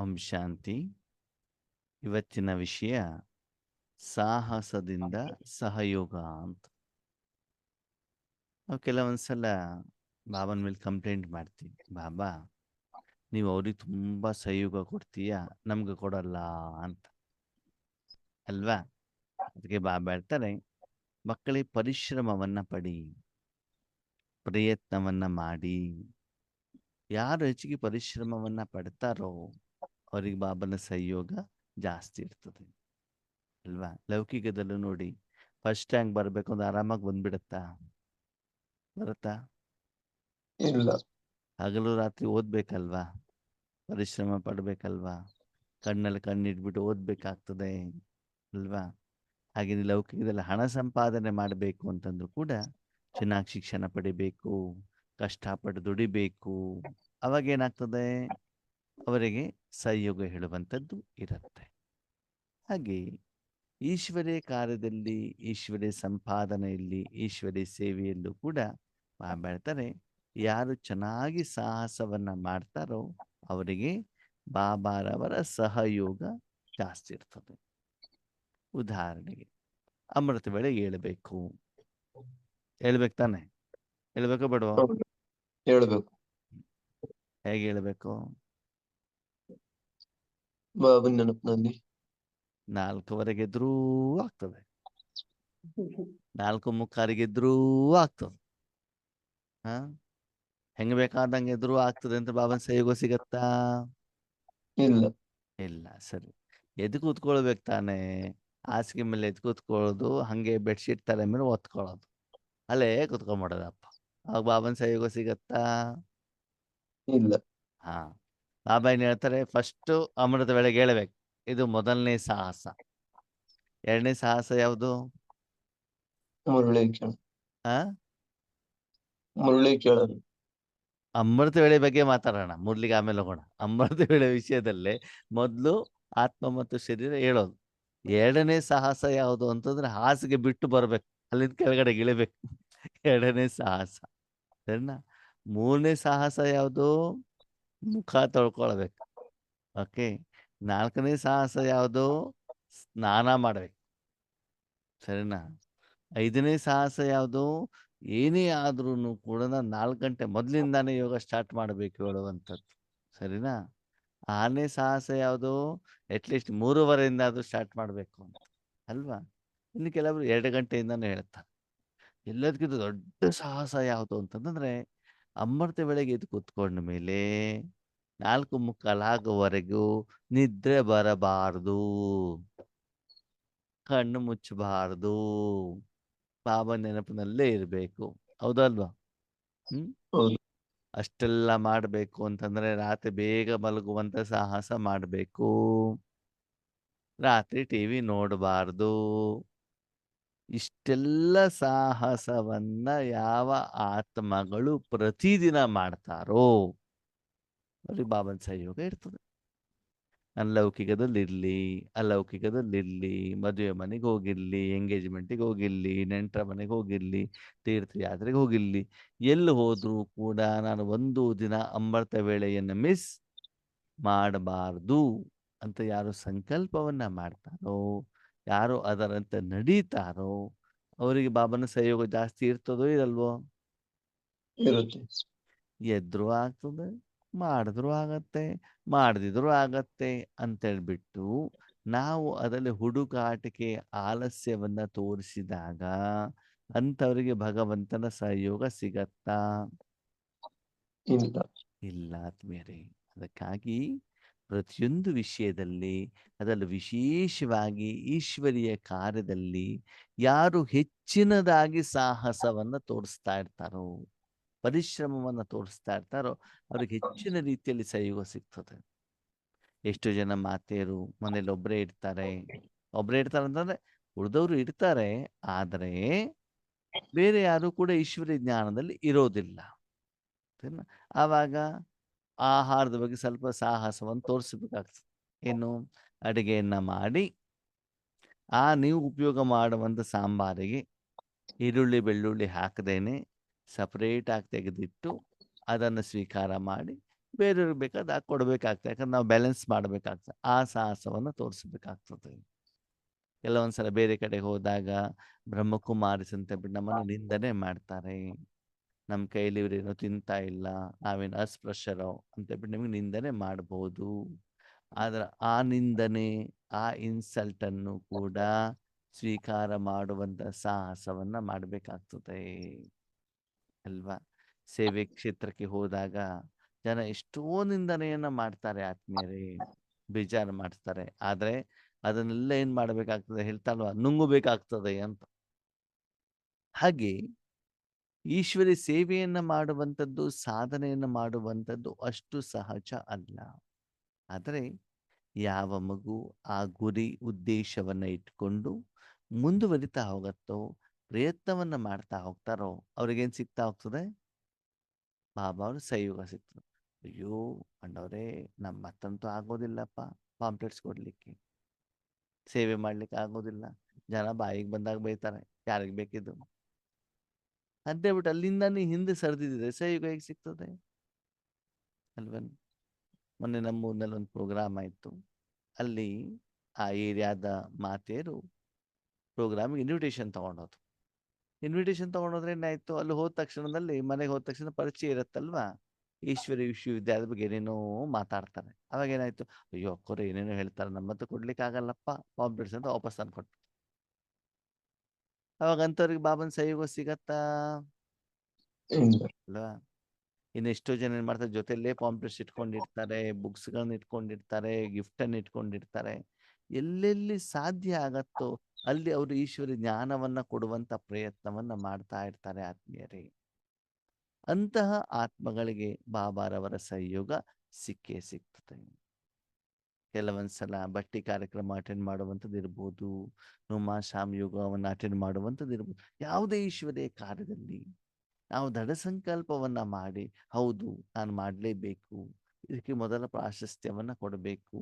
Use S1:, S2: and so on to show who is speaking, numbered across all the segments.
S1: ಓಂ ಶಾಂತಿ ಇವತ್ತಿನ ವಿಷಯ ಸಾಹಸದಿಂದ ಸಹಯೋಗ ಅಂತ. ನಾವು ಕೆಲವೊಂದ್ಸಲ ಬಾಬನ ಮೇಲೆ ಕಂಪ್ಲೇಂಟ್ ಮಾಡ್ತೀವಿ. ಬಾಬಾ ನೀವು ಅವ್ರಿಗೆ ತುಂಬಾ ಸಹಯೋಗ ಕೊಡ್ತೀಯ? ನಮ್ಗೆ ಕೊಡಲ್ಲ ಅಂತ. ಅಲ್ವಾ? ಅದಕ್ಕೆ ಬಾಬಾ ಹೇಳ್ತಾರೆ ಮಕ್ಕಳಿಗೆ ಪರಿಶ್ರಮವನ್ನ ಪಡಿ ಪ್ರಯತ್ನವನ್ನ ಮಾಡಿ. ಯಾರು ಹೆಚ್ಚಿಗೆ ಪರಿಶ್ರಮವನ್ನ ಪಡ್ತಾರೋ ಅವ್ರಿಗೆ ಬಾಬನ ಸಹಯೋಗ ಜಾಸ್ತಿ ಇರ್ತದೆ. ಅಲ್ವಾ? ಲೌಕಿಕದಲ್ಲೂ ನೋಡಿ ಫಸ್ಟ್ ಹ್ಯಾಂಗ್ ಬರ್ಬೇಕು ಅಂದ್ರೆ ಆರಾಮಾಗಿ ಬಂದ್ಬಿಡತ್ತಾ? ಬರುತ್ತಾ?
S2: ಇಲ್ಲ.
S1: ಹಗಲು ರಾತ್ರಿ ಓದ್ಬೇಕಲ್ವಾ? ಪರಿಶ್ರಮ ಪಡ್ಬೇಕಲ್ವಾ? ಕಣ್ಣಲ್ಲಿ ಕಣ್ಣಿಟ್ಬಿಟ್ಟು ಓದ್ಬೇಕಾಗ್ತದೆ ಅಲ್ವಾ? ಹಾಗೆ ಲೌಕಿಕದಲ್ಲಿ ಹಣ ಸಂಪಾದನೆ ಮಾಡಬೇಕು ಅಂತಂದ್ರು ಕೂಡ ಚೆನ್ನಾಗಿ ಶಿಕ್ಷಣ ಪಡಿಬೇಕು ಕಷ್ಟಪಟ್ಟು ದುಡಿಬೇಕು. ಅವಾಗ ಏನಾಗ್ತದೆ? ಅವರಿಗೆ ಸಹಯೋಗ ಹೇಳುವಂಥದ್ದು ಇರುತ್ತೆ. ಹಾಗೆ ಈಶ್ವರೇ ಕಾರ್ಯದಲ್ಲಿ ಈಶ್ವರೇ ಸಂಪಾದನೆಯಲ್ಲಿ ಈಶ್ವರೇ ಸೇವೆಯಲ್ಲೂ ಕೂಡ ಮಾಡ್ತಾರೆ. ಹೇಳ್ತಾರೆ ಯಾರು ಚೆನ್ನಾಗಿ ಸಾಹಸವನ್ನ ಮಾಡ್ತಾರೋ ಅವರಿಗೆ ಬಾಬಾರವರ ಸಹಯೋಗ ಜಾಸ್ತಿ ಇರ್ತದೆ. ಉದಾಹರಣೆಗೆ ಅಮೃತ ವೇಳೆ ಹೇಳ್ಬೇಕು. ಹೇಳ್ಬೇಕು ತಾನೆ? ಹೇಳ್ಬೇಕು ಬಡವ.
S2: ಹೇಳ್ಬೇಕು.
S1: ಹೇಗೆ ಹೇಳ್ಬೇಕು?
S2: ಬಾಬನ್ ನೆನಪಿನಲ್ಲಿ
S1: ನಾಲ್ಕುವರೆಗೆ ಇದ್ರೂ ಆಗ್ತದೆ. ನಾಲ್ಕು ಮುಕ್ಕಾರಿಗೆ ಇದ್ರೂ ಆಗ್ತದೆ. ಹಾ? ಹೆಂಗ್ ಬೇಕಾದಂಗೆ ಇದ್ರೂ ಆಗ್ತದೆ ಅಂತ ಬಾಬನ್ ಸೇಗೋ ಸಿಗತ್ತಾ
S2: ಇಲ್ಲ.
S1: ಇಲ್ಲ ಸರಿ. ಎದ್ ಕೂತ್ಕೊಳ್ಬೇಕು ತಾನೆ. ಹಾಸಿಗೆ ಮೇಲೆ ಎದ್ ಕೂತ್ಕೊಳ್ಳೋದು ಹಂಗೆ ಬೆಡ್ಶೀಟ್ ತಲೆ ಮೇಲೆ ಒತ್ಕೊಳ್ಳೋದು. ಅಲ್ಲೇ ಕೂತ್ಕೊಂಡ್ಬಿಡೋದಪ್ಪ ಅವಾಗ ಬಾಬನ್ ಸಹಯೋಗ ಸಿಗತ್ತಾ
S2: ಇಲ್ಲ.
S1: ಹಾ. ಏನ್ ಹೇಳ್ತಾರೆ ಫಸ್ಟ್ ಅಮೃತ ವೇಳೆಗೆ ಹೇಳ್ಬೇಕು ಇದು ಮೊದಲನೇ ಸಾಹಸ. ಎರಡನೇ ಸಾಹಸ ಯಾವುದು? ಅಮೃತ ವೇಳೆ ಬಗ್ಗೆ ಮಾತಾಡೋಣ ಮುರಳಿಗೆ ಆಮೇಲೆ ಹೋಗೋಣ. ಅಮೃತ ವೇಳೆ ವಿಷಯದಲ್ಲೇ ಮೊದಲು ಆತ್ಮ ಮತ್ತು ಶರೀರ ಹೇಳೋದು. ಎರಡನೇ ಸಾಹಸ ಯಾವುದು ಅಂತಂದ್ರೆ ಹಾಸಿಗೆ ಬಿಟ್ಟು ಬರ್ಬೇಕು ಅಲ್ಲಿಂದ ಕೆಳಗಡೆ ಇಳಿಬೇಕು. ಎರಡನೇ ಸಾಹಸ. ಸರಿನಾ? ಮೂರನೇ ಸಾಹಸ ಯಾವುದು? ಮುಖ ತೊಳ್ಕೊಳ್ಬೇಕು. ಓಕೆ? ನಾಲ್ಕನೇ ಸಾಹಸ ಯಾವುದು? ಸ್ನಾನ ಮಾಡ್ಬೇಕು. ಸರಿನಾ? ಐದನೇ ಸಾಹಸ ಯಾವುದು? ಏನೇ ಆದ್ರೂ ಕೂಡ ನಾಲ್ಕು ಗಂಟೆ ಮೊದಲಿಂದಾನೇ ಯೋಗ ಸ್ಟಾರ್ಟ್ ಮಾಡಬೇಕು ಹೇಳುವಂಥದ್ದು. ಸರಿನಾ? ಆರನೇ ಸಾಹಸ ಯಾವುದು? ಅಟ್ಲೀಸ್ಟ್ ಮೂರುವರೆಯಿಂದ ಆದ್ರೂ ಸ್ಟಾರ್ಟ್ ಮಾಡಬೇಕು ಅಂತ. ಅಲ್ವಾ? ಇನ್ನು ಕೆಲವರು ಎರಡು ಗಂಟೆಯಿಂದಾನೇ ಹೇಳ್ತಾರೆ. ಎಲ್ಲದಕ್ಕಿಂತ ದೊಡ್ಡ ಸಾಹಸ ಯಾವುದು ಅಂತಂದ್ರೆ ಅಮೃತ ವೇಳೆಗೆ ಎದ್ದು ಕೂತ್ಕೊಂಡ ಮೇಲೆ ನಾಲ್ಕು ಮುಕ್ಕಾಲಾಗುವವರೆಗೂ ನಿದ್ರೆ ಬರಬಾರದು. ಕಣ್ಣು ಮುಚ್ಚಬಾರದು. ಬಾಬಾ ನೆನಪಿನಲ್ಲೇ ಇರಬೇಕು. ಹೌದಲ್ವಾ? ಹ್ಮ್. ಅಷ್ಟೆಲ್ಲ ಮಾಡಬೇಕು ಅಂತಂದ್ರೆ ರಾತ್ರಿ ಬೇಗ ಮಲಗುವಂತ ಸಾಹಸ ಮಾಡಬೇಕು. ರಾತ್ರಿ ಟಿವಿ ನೋಡಬಾರ್ದು. ಇಷ್ಟೆಲ್ಲ ಸಾಹಸವನ್ನ ಯಾವ ಆತ್ಮಗಳು ಪ್ರತಿದಿನ ಮಾಡ್ತಾರೋ ಅವ್ರಿಗೆ ಬಾಬನ್ ಸಹಯೋಗ ಇರ್ತದೆ. ಅಲೌಕಿಕದಲ್ಲಿರ್ಲಿ ಲೌಕಿಕದಲ್ಲಿರ್ಲಿ ಅಲೌಕಿಕದಲ್ಲಿರ್ಲಿ, ಮದುವೆ ಮನೆಗೆ ಹೋಗಿರ್ಲಿ ಎಂಗೇಜ್ಮೆಂಟಿಗೆ ಹೋಗಿರ್ಲಿ, ನೆಂಟರ ಮನೆಗೆ ಹೋಗಿರ್ಲಿ, ತೀರ್ಥಯಾತ್ರೆಗೆ ಹೋಗಿರ್ಲಿ, ಎಲ್ಲಿ ಹೋದ್ರೂ ಕೂಡ ನಾನು ಒಂದು ದಿನ ಅಮೃತ ವೇಳೆಯನ್ನು ಮಿಸ್ ಮಾಡಬಾರ್ದು ಅಂತ ಯಾರು ಸಂಕಲ್ಪವನ್ನ ಮಾಡ್ತಾರೋ ಯಾರು ಅದರಂತೆ ನಡೀತಾರೋ ಅವರಿಗೆ ಬಾಬನ ಸಹಯೋಗ ಜಾಸ್ತಿ ಇರ್ತದೋ ಇರಲ್ವೋ?
S2: ಇರುತ್ತೆ.
S1: ಎದ್ರು ಆಗ್ತದೆ ಮಾಡಿದ್ರು ಆಗತ್ತೆ ಮಾಡದಿದ್ರು ಆಗತ್ತೆ ಅಂತೇಳ್ಬಿಟ್ಟು ನಾವು ಅದರಲ್ಲಿ ಹುಡುಕಾಟಿಕೆ ಆಲಸ್ಯವನ್ನ ತೋರಿಸಿದಾಗ ಅಂತವರಿಗೆ ಭಗವಂತನ ಸಹಯೋಗ ಸಿಗತ್ತಾ?
S2: ಇಲ್ಲ.
S1: ಇಲ್ಲ ಆತ್ಮೀಯರೇ. ಅದಕ್ಕಾಗಿ ಪ್ರತಿಯೊಂದು ವಿಷಯದಲ್ಲಿ, ಅದರಲ್ಲೂ ವಿಶೇಷವಾಗಿ ಈಶ್ವರಿಯ ಕಾರ್ಯದಲ್ಲಿ ಯಾರು ಹೆಚ್ಚಿನದಾಗಿ ಸಾಹಸವನ್ನು ತೋರಿಸ್ತಾ ಇರ್ತಾರೋ, ಪರಿಶ್ರಮವನ್ನ ತೋರಿಸ್ತಾ ಇರ್ತಾರೋ, ಅವ್ರಿಗೆ ಹೆಚ್ಚಿನ ರೀತಿಯಲ್ಲಿ ಸಹಯೋಗ ಸಿಗ್ತದೆ. ಎಷ್ಟು ಜನ ಮಾತೆಯರು ಮನೇಲಿ ಒಬ್ಬರೇ ಇರ್ತಾರೆ. ಒಬ್ಬರೇ ಇರ್ತಾರೆ ಅಂತಂದ್ರೆ ಉಳಿದವರು ಇರ್ತಾರೆ, ಆದರೆ ಬೇರೆ ಯಾರು ಕೂಡ ಈಶ್ವರಿ ಜ್ಞಾನದಲ್ಲಿ ಇರೋದಿಲ್ಲ? ಆವಾಗ ಆಹಾರದ ಬಗ್ಗೆ ಸ್ವಲ್ಪ ಸಾಹಸವನ್ನು ತೋರಿಸಬೇಕಾಗ್ತದೆ. ಏನು ಅಡಿಗೆಯನ್ನ ಮಾಡಿ, ಆ ನೀವು ಉಪಯೋಗ ಮಾಡುವಂಥ ಸಾಂಬಾರಿಗೆ ಈರುಳ್ಳಿ, ಬೆಳ್ಳುಳ್ಳಿ ಹಾಕದೇನೆ ಸಪ್ರೇಟಾಗಿ ತೆಗೆದಿಟ್ಟು ಅದನ್ನು ಸ್ವೀಕಾರ ಮಾಡಿ ಬೇರೆಯವ್ರಿಗೆ ಬೇಕಾದ ಕೊಡಬೇಕಾಗ್ತದೆ. ಯಾಕಂದ್ರೆ ನಾವು ಬ್ಯಾಲೆನ್ಸ್ ಮಾಡಬೇಕಾಗ್ತದೆ. ಆ ಸಾಹಸವನ್ನು ತೋರಿಸಬೇಕಾಗ್ತದೆ. ಕೆಲವೊಂದ್ಸಲ ಬೇರೆ ಕಡೆ ಹೋದಾಗ ಬ್ರಹ್ಮಕುಮಾರಿಸ್ ಅಂತ ನಮ್ಮನ್ನು ನಿಂದನೆ ಮಾಡ್ತಾರೆ. ನಮ್ಮ ಕೈಲಿ ಇವ್ರೇನೋ ತಿಂತಾ ಇಲ್ಲ, ನಾವೇನು ಅಸ್ಪೃಶ್ಯರೋ ಅಂತ ಹೇಳ್ಬಿಟ್ಟು ನಿಮಗೆ ನಿಂದನೆ ಮಾಡ್ಬೋದು. ಆದ್ರೆ ಆ ನಿಂದನೆ, ಆ ಇನ್ಸಲ್ಟ್ ಅನ್ನು ಕೂಡ ಸ್ವೀಕಾರ ಮಾಡುವಂತ ಸಾಹಸವನ್ನ ಮಾಡಬೇಕಾಗ್ತದೆ. ಅಲ್ವಾ? ಸೇವೆ ಕ್ಷೇತ್ರಕ್ಕೆ ಹೋದಾಗ ಜನ ಎಷ್ಟೋ ನಿಂದನೆಯನ್ನ ಮಾಡ್ತಾರೆ ಆತ್ಮೀಯರೇ, ಬೇಜಾರು ಮಾಡ್ತಾರೆ. ಆದ್ರೆ ಅದನ್ನೆಲ್ಲ ಏನ್ ಮಾಡ್ಬೇಕಾಗ್ತದೆ ಹೇಳ್ತಾರಲ್ವಾ ನುಂಗಬೇಕಾಗ್ತದೆ ಅಂತ. ಹಾಗೆ ಈಶ್ವರಿ ಸೇವೆಯನ್ನ ಮಾಡುವಂಥದ್ದು, ಸಾಧನೆಯನ್ನ ಮಾಡುವಂಥದ್ದು ಅಷ್ಟು ಸಹಜ ಅಲ್ಲ. ಆದರೆ ಯಾವ ಮಗು ಆ ಗುರಿ ಉದ್ದೇಶವನ್ನ ಇಟ್ಕೊಂಡು ಮುಂದುವರಿತಾ ಹೋಗತ್ತೋ, ಪ್ರಯತ್ನವನ್ನ ಮಾಡ್ತಾ ಹೋಗ್ತಾರೋ, ಅವ್ರಿಗೇನ್ ಸಿಗ್ತಾ ಹೋಗ್ತದೆ? ಬಾಬಾ ಅವ್ರ ಸಹಯೋಗ ಸಿಗ್ತದೆ. ಅಯ್ಯೋ ಅಣ್ಣವ್ರೇ ನಮ್ಮ ಹತ್ತಂತೂ ಆಗೋದಿಲ್ಲಪ್ಪ ಪಾಂಪ್ಲೆಟ್ಸ್ ಕೊಡ್ಲಿಕ್ಕೆ. ಸೇವೆ ಮಾಡ್ಲಿಕ್ಕೆ ಆಗೋದಿಲ್ಲ. ಜನ ಬಾಯಿಗೆ ಬಂದಾಗ ಬೈತಾರೆ, ಯಾರಿಗೆ ಬೇಕಿದ್ದು? ಅಂತ ಹೇಳ್ಬಿಟ್ಟು ಅಲ್ಲಿಂದ ನೀ ಹಿಂದೆ ಸರಿದಿದ್ರೆ ಸಹಯೋಗ ಹೇಗೆ ಸಿಗ್ತದೆ? ಅಲ್ವನ್ ಮೊನ್ನೆ ನಮ್ಮೂರಿನಲ್ಲಿ ಒಂದು ಪ್ರೋಗ್ರಾಮ್ ಆಯಿತು. ಅಲ್ಲಿ ಆ ಏರಿಯಾದ ಮಾತೆಯರು ಪ್ರೋಗ್ರಾಮಿಗೆ ಇನ್ವಿಟೇಷನ್ ತಗೊಂಡೋದು ಇನ್ವಿಟೇಷನ್ ತಗೊಂಡೋದ್ರೆ ಏನಾಯ್ತು? ಅಲ್ಲಿ ಹೋದ ತಕ್ಷಣದಲ್ಲಿ, ಮನೆಗೆ ಹೋದ ತಕ್ಷಣ ಪರಿಚಯ ಇರುತ್ತಲ್ವಾ? ಈಶ್ವರಿ ವಿಶ್ವವಿದ್ಯಾಲಯದ ಬಗ್ಗೆ ಏನೇನೋ ಮಾತಾಡ್ತಾರೆ. ಅವಾಗ ಏನಾಯ್ತು? ಅಯ್ಯೋ, ಅಕ್ಕೋರು ಏನೇನೋ ಹೇಳ್ತಾರೆ. ನಮ್ಮ ಹತ್ರ ಕೊಡ್ಲಿಕ್ಕೆ ಆಗಲ್ಲಪ್ಪ ಅಂತ ವಾಪಸ್ ತಂದು ಕೊಟ್ಟು ಅವಾಗ ಅಂತವ್ರಿಗೆ ಬಾಬನ್ ಸಹಯೋಗ ಸಿಗತ್ತಾ? ಅಲ್ವಾ? ಇನ್ನು ಎಷ್ಟೋ ಜನ ಏನ್ ಮಾಡ್ತಾರೆ ಜೊತೆಲ್ಲೇ ಪಾಂಪ್ಲೆಟ್ಸ್ ಇಟ್ಕೊಂಡಿರ್ತಾರೆ ಬುಕ್ಸ್ ಗಳನ್ನ ಇಟ್ಕೊಂಡಿರ್ತಾರೆ ಗಿಫ್ಟ್ ಅನ್ನ ಇಟ್ಕೊಂಡಿರ್ತಾರೆ. ಎಲ್ಲೆಲ್ಲಿ ಸಾಧ್ಯ ಆಗತ್ತೋ ಅಲ್ಲಿ ಅವರು ಈಶ್ವರಿ ಜ್ಞಾನವನ್ನ ಕೊಡುವಂತ ಪ್ರಯತ್ನವನ್ನ ಮಾಡ್ತಾ ಇರ್ತಾರೆ ಆತ್ಮೀಯರೇ. ಅಂತಹ ಆತ್ಮಗಳಿಗೆ ಬಾಬಾರವರ ಸಹಯೋಗ ಸಿಕ್ಕೇ ಸಿಗ್ತದೆ. ಕೆಲವೊಂದ್ಸಲ ಬಟ್ಟಿ ಕಾರ್ಯಕ್ರಮ ಅಟೆಂಡ್ ಮಾಡುವಂಥದ್ದು ಇರ್ಬೋದು ನುಮಾ ಶಾಮ್ ಯೋಗವನ್ನು ಅಟೆಂಡ್ ಮಾಡುವಂಥದ್ದು ಇರ್ಬೋದು. ಯಾವುದೇ ಈಶ್ವರೇ ಕಾರ್ಯದಲ್ಲಿ ನಾವು ದೃಢ ಸಂಕಲ್ಪವನ್ನ ಮಾಡಿ, ಹೌದು, ನಾನು ಮಾಡಲೇಬೇಕು, ಇದಕ್ಕೆ ಮೊದಲ ಪ್ರಾಶಸ್ತ್ಯವನ್ನ ಕೊಡಬೇಕು.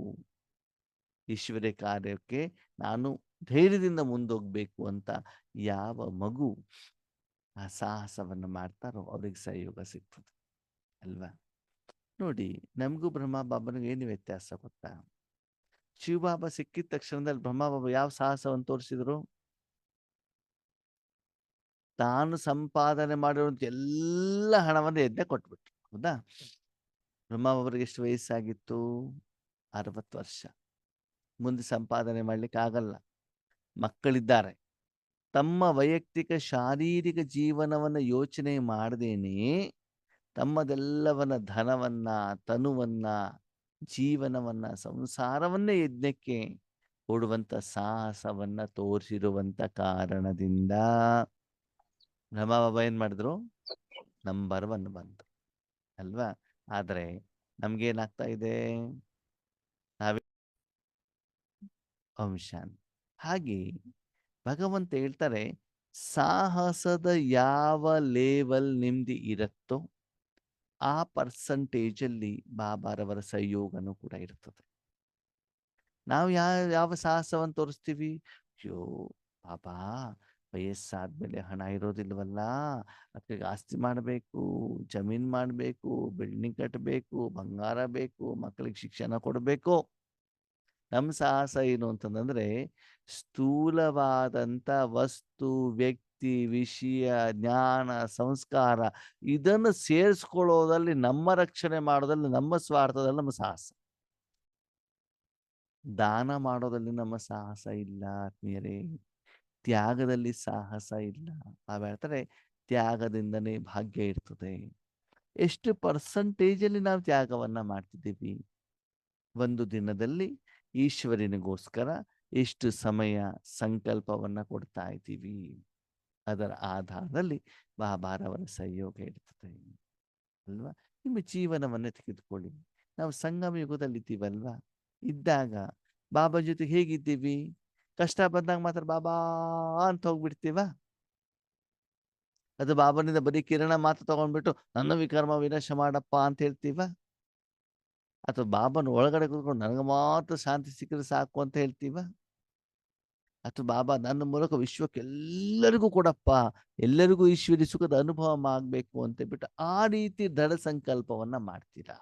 S1: ಈಶ್ವರೇ ಕಾರ್ಯಕ್ಕೆ ನಾನು ಧೈರ್ಯದಿಂದ ಮುಂದೋಗ್ಬೇಕು ಅಂತ ಯಾವ ಮಗು ಆ ಸಾಹಸವನ್ನ ಮಾಡ್ತಾರೋ ಅವ್ರಿಗೆ ಸಹಯೋಗ ಸಿಗ್ತದೆ. ಅಲ್ವಾ? ನೋಡಿ, ನಮಗೂ ಬ್ರಹ್ಮ, ಬಾಬನಿಗೆ ಏನು ವ್ಯತ್ಯಾಸ ಗೊತ್ತಾ? ಶಿವಬಾಬಾ ಸಿಕ್ಕಿದ ತಕ್ಷಣದಲ್ಲಿ ಬ್ರಹ್ಮ ಬಾಬ ಯಾವ ಸಾಹಸವನ್ನು ತೋರಿಸಿದ್ರು? ತಾನು ಸಂಪಾದನೆ ಮಾಡಿರುವಂತ ಎಲ್ಲ ಹಣವನ್ನು ಎದ್ದೆ ಕೊಟ್ಬಿಟ್ರು, ಹೌದಾ? ಬ್ರಹ್ಮ ಬಾಬರಿಗೆ ಎಷ್ಟು ವಯಸ್ಸಾಗಿತ್ತು? ಅರವತ್ತು ವರ್ಷ. ಮುಂದೆ ಸಂಪಾದನೆ ಮಾಡ್ಲಿಕ್ಕೆ ಆಗಲ್ಲ. ಮಕ್ಕಳಿದ್ದಾರೆ. ತಮ್ಮ ವೈಯಕ್ತಿಕ, ಶಾರೀರಿಕ ಜೀವನವನ್ನ ಯೋಚನೆ ಮಾಡದೇನೆ ತಮ್ಮದೆಲ್ಲವನ್ನ ಧನವನ್ನ, ತನುವನ್ನ ಜೀವನವನ್ನ, ಸಂಸಾರವನ್ನೇ ಯಜ್ಞಕ್ಕೆ ಕೊಡುವಂತ ಸಾಹಸವನ್ನ ತೋರಿಸಿರುವಂತ ಕಾರಣದಿಂದ ರಮಾಬಾಬಾ ಬಾಬಾ ಏನ್ ಮಾಡಿದ್ರು? ನಂಬರ್ ಒನ್ ಬಂತು. ಅಲ್ವಾ? ಆದ್ರೆ ನಮ್ಗೇನಾಗ್ತಾ ಇದೆ? ನಾವೇ ಅಂಶ. ಹಾಗೆ ಭಗವಂತ ಹೇಳ್ತಾರೆ, ಸಾಹಸದ ಯಾವ ಲೇವಲ್ ನಿಮ್ದು ಇರುತ್ತೋ ಆ ಪರ್ಸಂಟೇಜ್ ಅಲ್ಲಿ ಬಾಬಾರವರ ಸಹಯೋಗನೂ ಕೂಡ ಇರ್ತದೆ. ನಾವು ಯಾವ ಯಾವ ಸಾಹಸವನ್ನು ತೋರಿಸ್ತೀವಿ? ಅಯ್ಯೋ ಬಾಬಾ ವಯಸ್ಸಾದ್ಮೇಲೆ ಹಣ ಇರೋದಿಲ್ವಲ್ಲ? ಅದಕ್ಕೆ ಆಸ್ತಿ ಮಾಡಬೇಕು, ಜಮೀನ್ ಮಾಡಬೇಕು ಬಿಲ್ಡಿಂಗ್ ಕಟ್ಟಬೇಕು ಬಂಗಾರ ಬೇಕು ಮಕ್ಕಳಿಗೆ ಶಿಕ್ಷಣ ಕೊಡಬೇಕು. ನಮ್ಮ ಸಾಹಸ ಏನು ಅಂತಂದ್ರೆ ಸ್ಥೂಲವಾದಂತ ವಸ್ತು, ವ್ಯಕ್ತಿ ವಿಷಯ, ಜ್ಞಾನ, ಸಂಸ್ಕಾರ ಇದನ್ನು ಸೇರಿಸ್ಕೊಳ್ಳೋದಲ್ಲಿ ನಮ್ಮ ರಕ್ಷಣೆ ಮಾಡೋದಲ್ಲಿ ನಮ್ಮ ಸ್ವಾರ್ಥದಲ್ಲಿ ನಮ್ಮ ಸಾಹಸ. ದಾನ ಮಾಡೋದಲ್ಲಿ ನಮ್ಮ ಸಾಹಸ ಇಲ್ಲ ಆತ್ಮೀಯರೇ. ತ್ಯಾಗದಲ್ಲಿ ಸಾಹಸ ಇಲ್ಲ. ನಾವು ಹೇಳ್ತಾರೆ ತ್ಯಾಗದಿಂದನೇ ಭಾಗ್ಯ ಇರ್ತದೆ. ಎಷ್ಟು ಪರ್ಸಂಟೇಜ್ ಅಲ್ಲಿ ನಾವು ತ್ಯಾಗವನ್ನ ಮಾಡ್ತಿದ್ದೀವಿ? ಒಂದು ದಿನದಲ್ಲಿ ಈಶ್ವರನಿಗೋಸ್ಕರ ಎಷ್ಟು ಸಮಯ ಸಂಕಲ್ಪವನ್ನ ಕೊಡ್ತಾ ಇದ್ದೀವಿ? ಅದರ ಆಧಾರದಲ್ಲಿ ಮಹಾಭಾರವರ ಸಹಯೋಗ ಇರ್ತದೆ. ಅಲ್ವಾ? ನಿಮ್ಮ ಜೀವನವನ್ನೇ ತೆಗೆದುಕೊಳ್ಳಿ. ನಾವು ಸಂಗಮ ಯುಗದಲ್ಲಿ ಇದ್ದೀವಲ್ವಾ ಇದ್ದಾಗ ಬಾಬಾ ಜೊತೆ ಹೇಗಿದ್ದೀವಿ? ಕಷ್ಟ ಬಂದಾಗ ಮಾತ್ರ ಬಾಬಾ ಅಂತ ಹೋಗ್ಬಿಡ್ತೀವ? ಅದು ಬಾಬನಿಂದ ಬರೀ ಕಿರಣ ಮಾತ್ರ ತಗೊಂಡ್ಬಿಟ್ಟು ನನ್ನ ವಿಕರ್ಮ ವಿನಾಶ ಮಾಡಪ್ಪ ಅಂತ ಹೇಳ್ತೀವ? ಅಥವಾ ಬಾಬನ ಒಳಗಡೆ ಕೂತ್ಕೊಂಡು ನನಗೆ ಮಾತ್ರ ಶಾಂತಿ ಸಿಕ್ಕರೆ ಸಾಕು ಅಂತ ಹೇಳ್ತೀವ? ಅಥವಾ ಬಾಬಾ ನನ್ನ ಮೂಲಕ ವಿಶ್ವಕ್ಕೆ ಎಲ್ಲರಿಗೂ ಕೊಡಪ್ಪ, ಎಲ್ಲರಿಗೂ ಈಶ್ವರಿ ಸುಖದ ಅನುಭವ ಆಗ್ಬೇಕು ಅಂತ ಬಿಟ್ಟು ಆ ರೀತಿ ದೃಢ ಸಂಕಲ್ಪವನ್ನ ಮಾಡ್ತೀರಾ?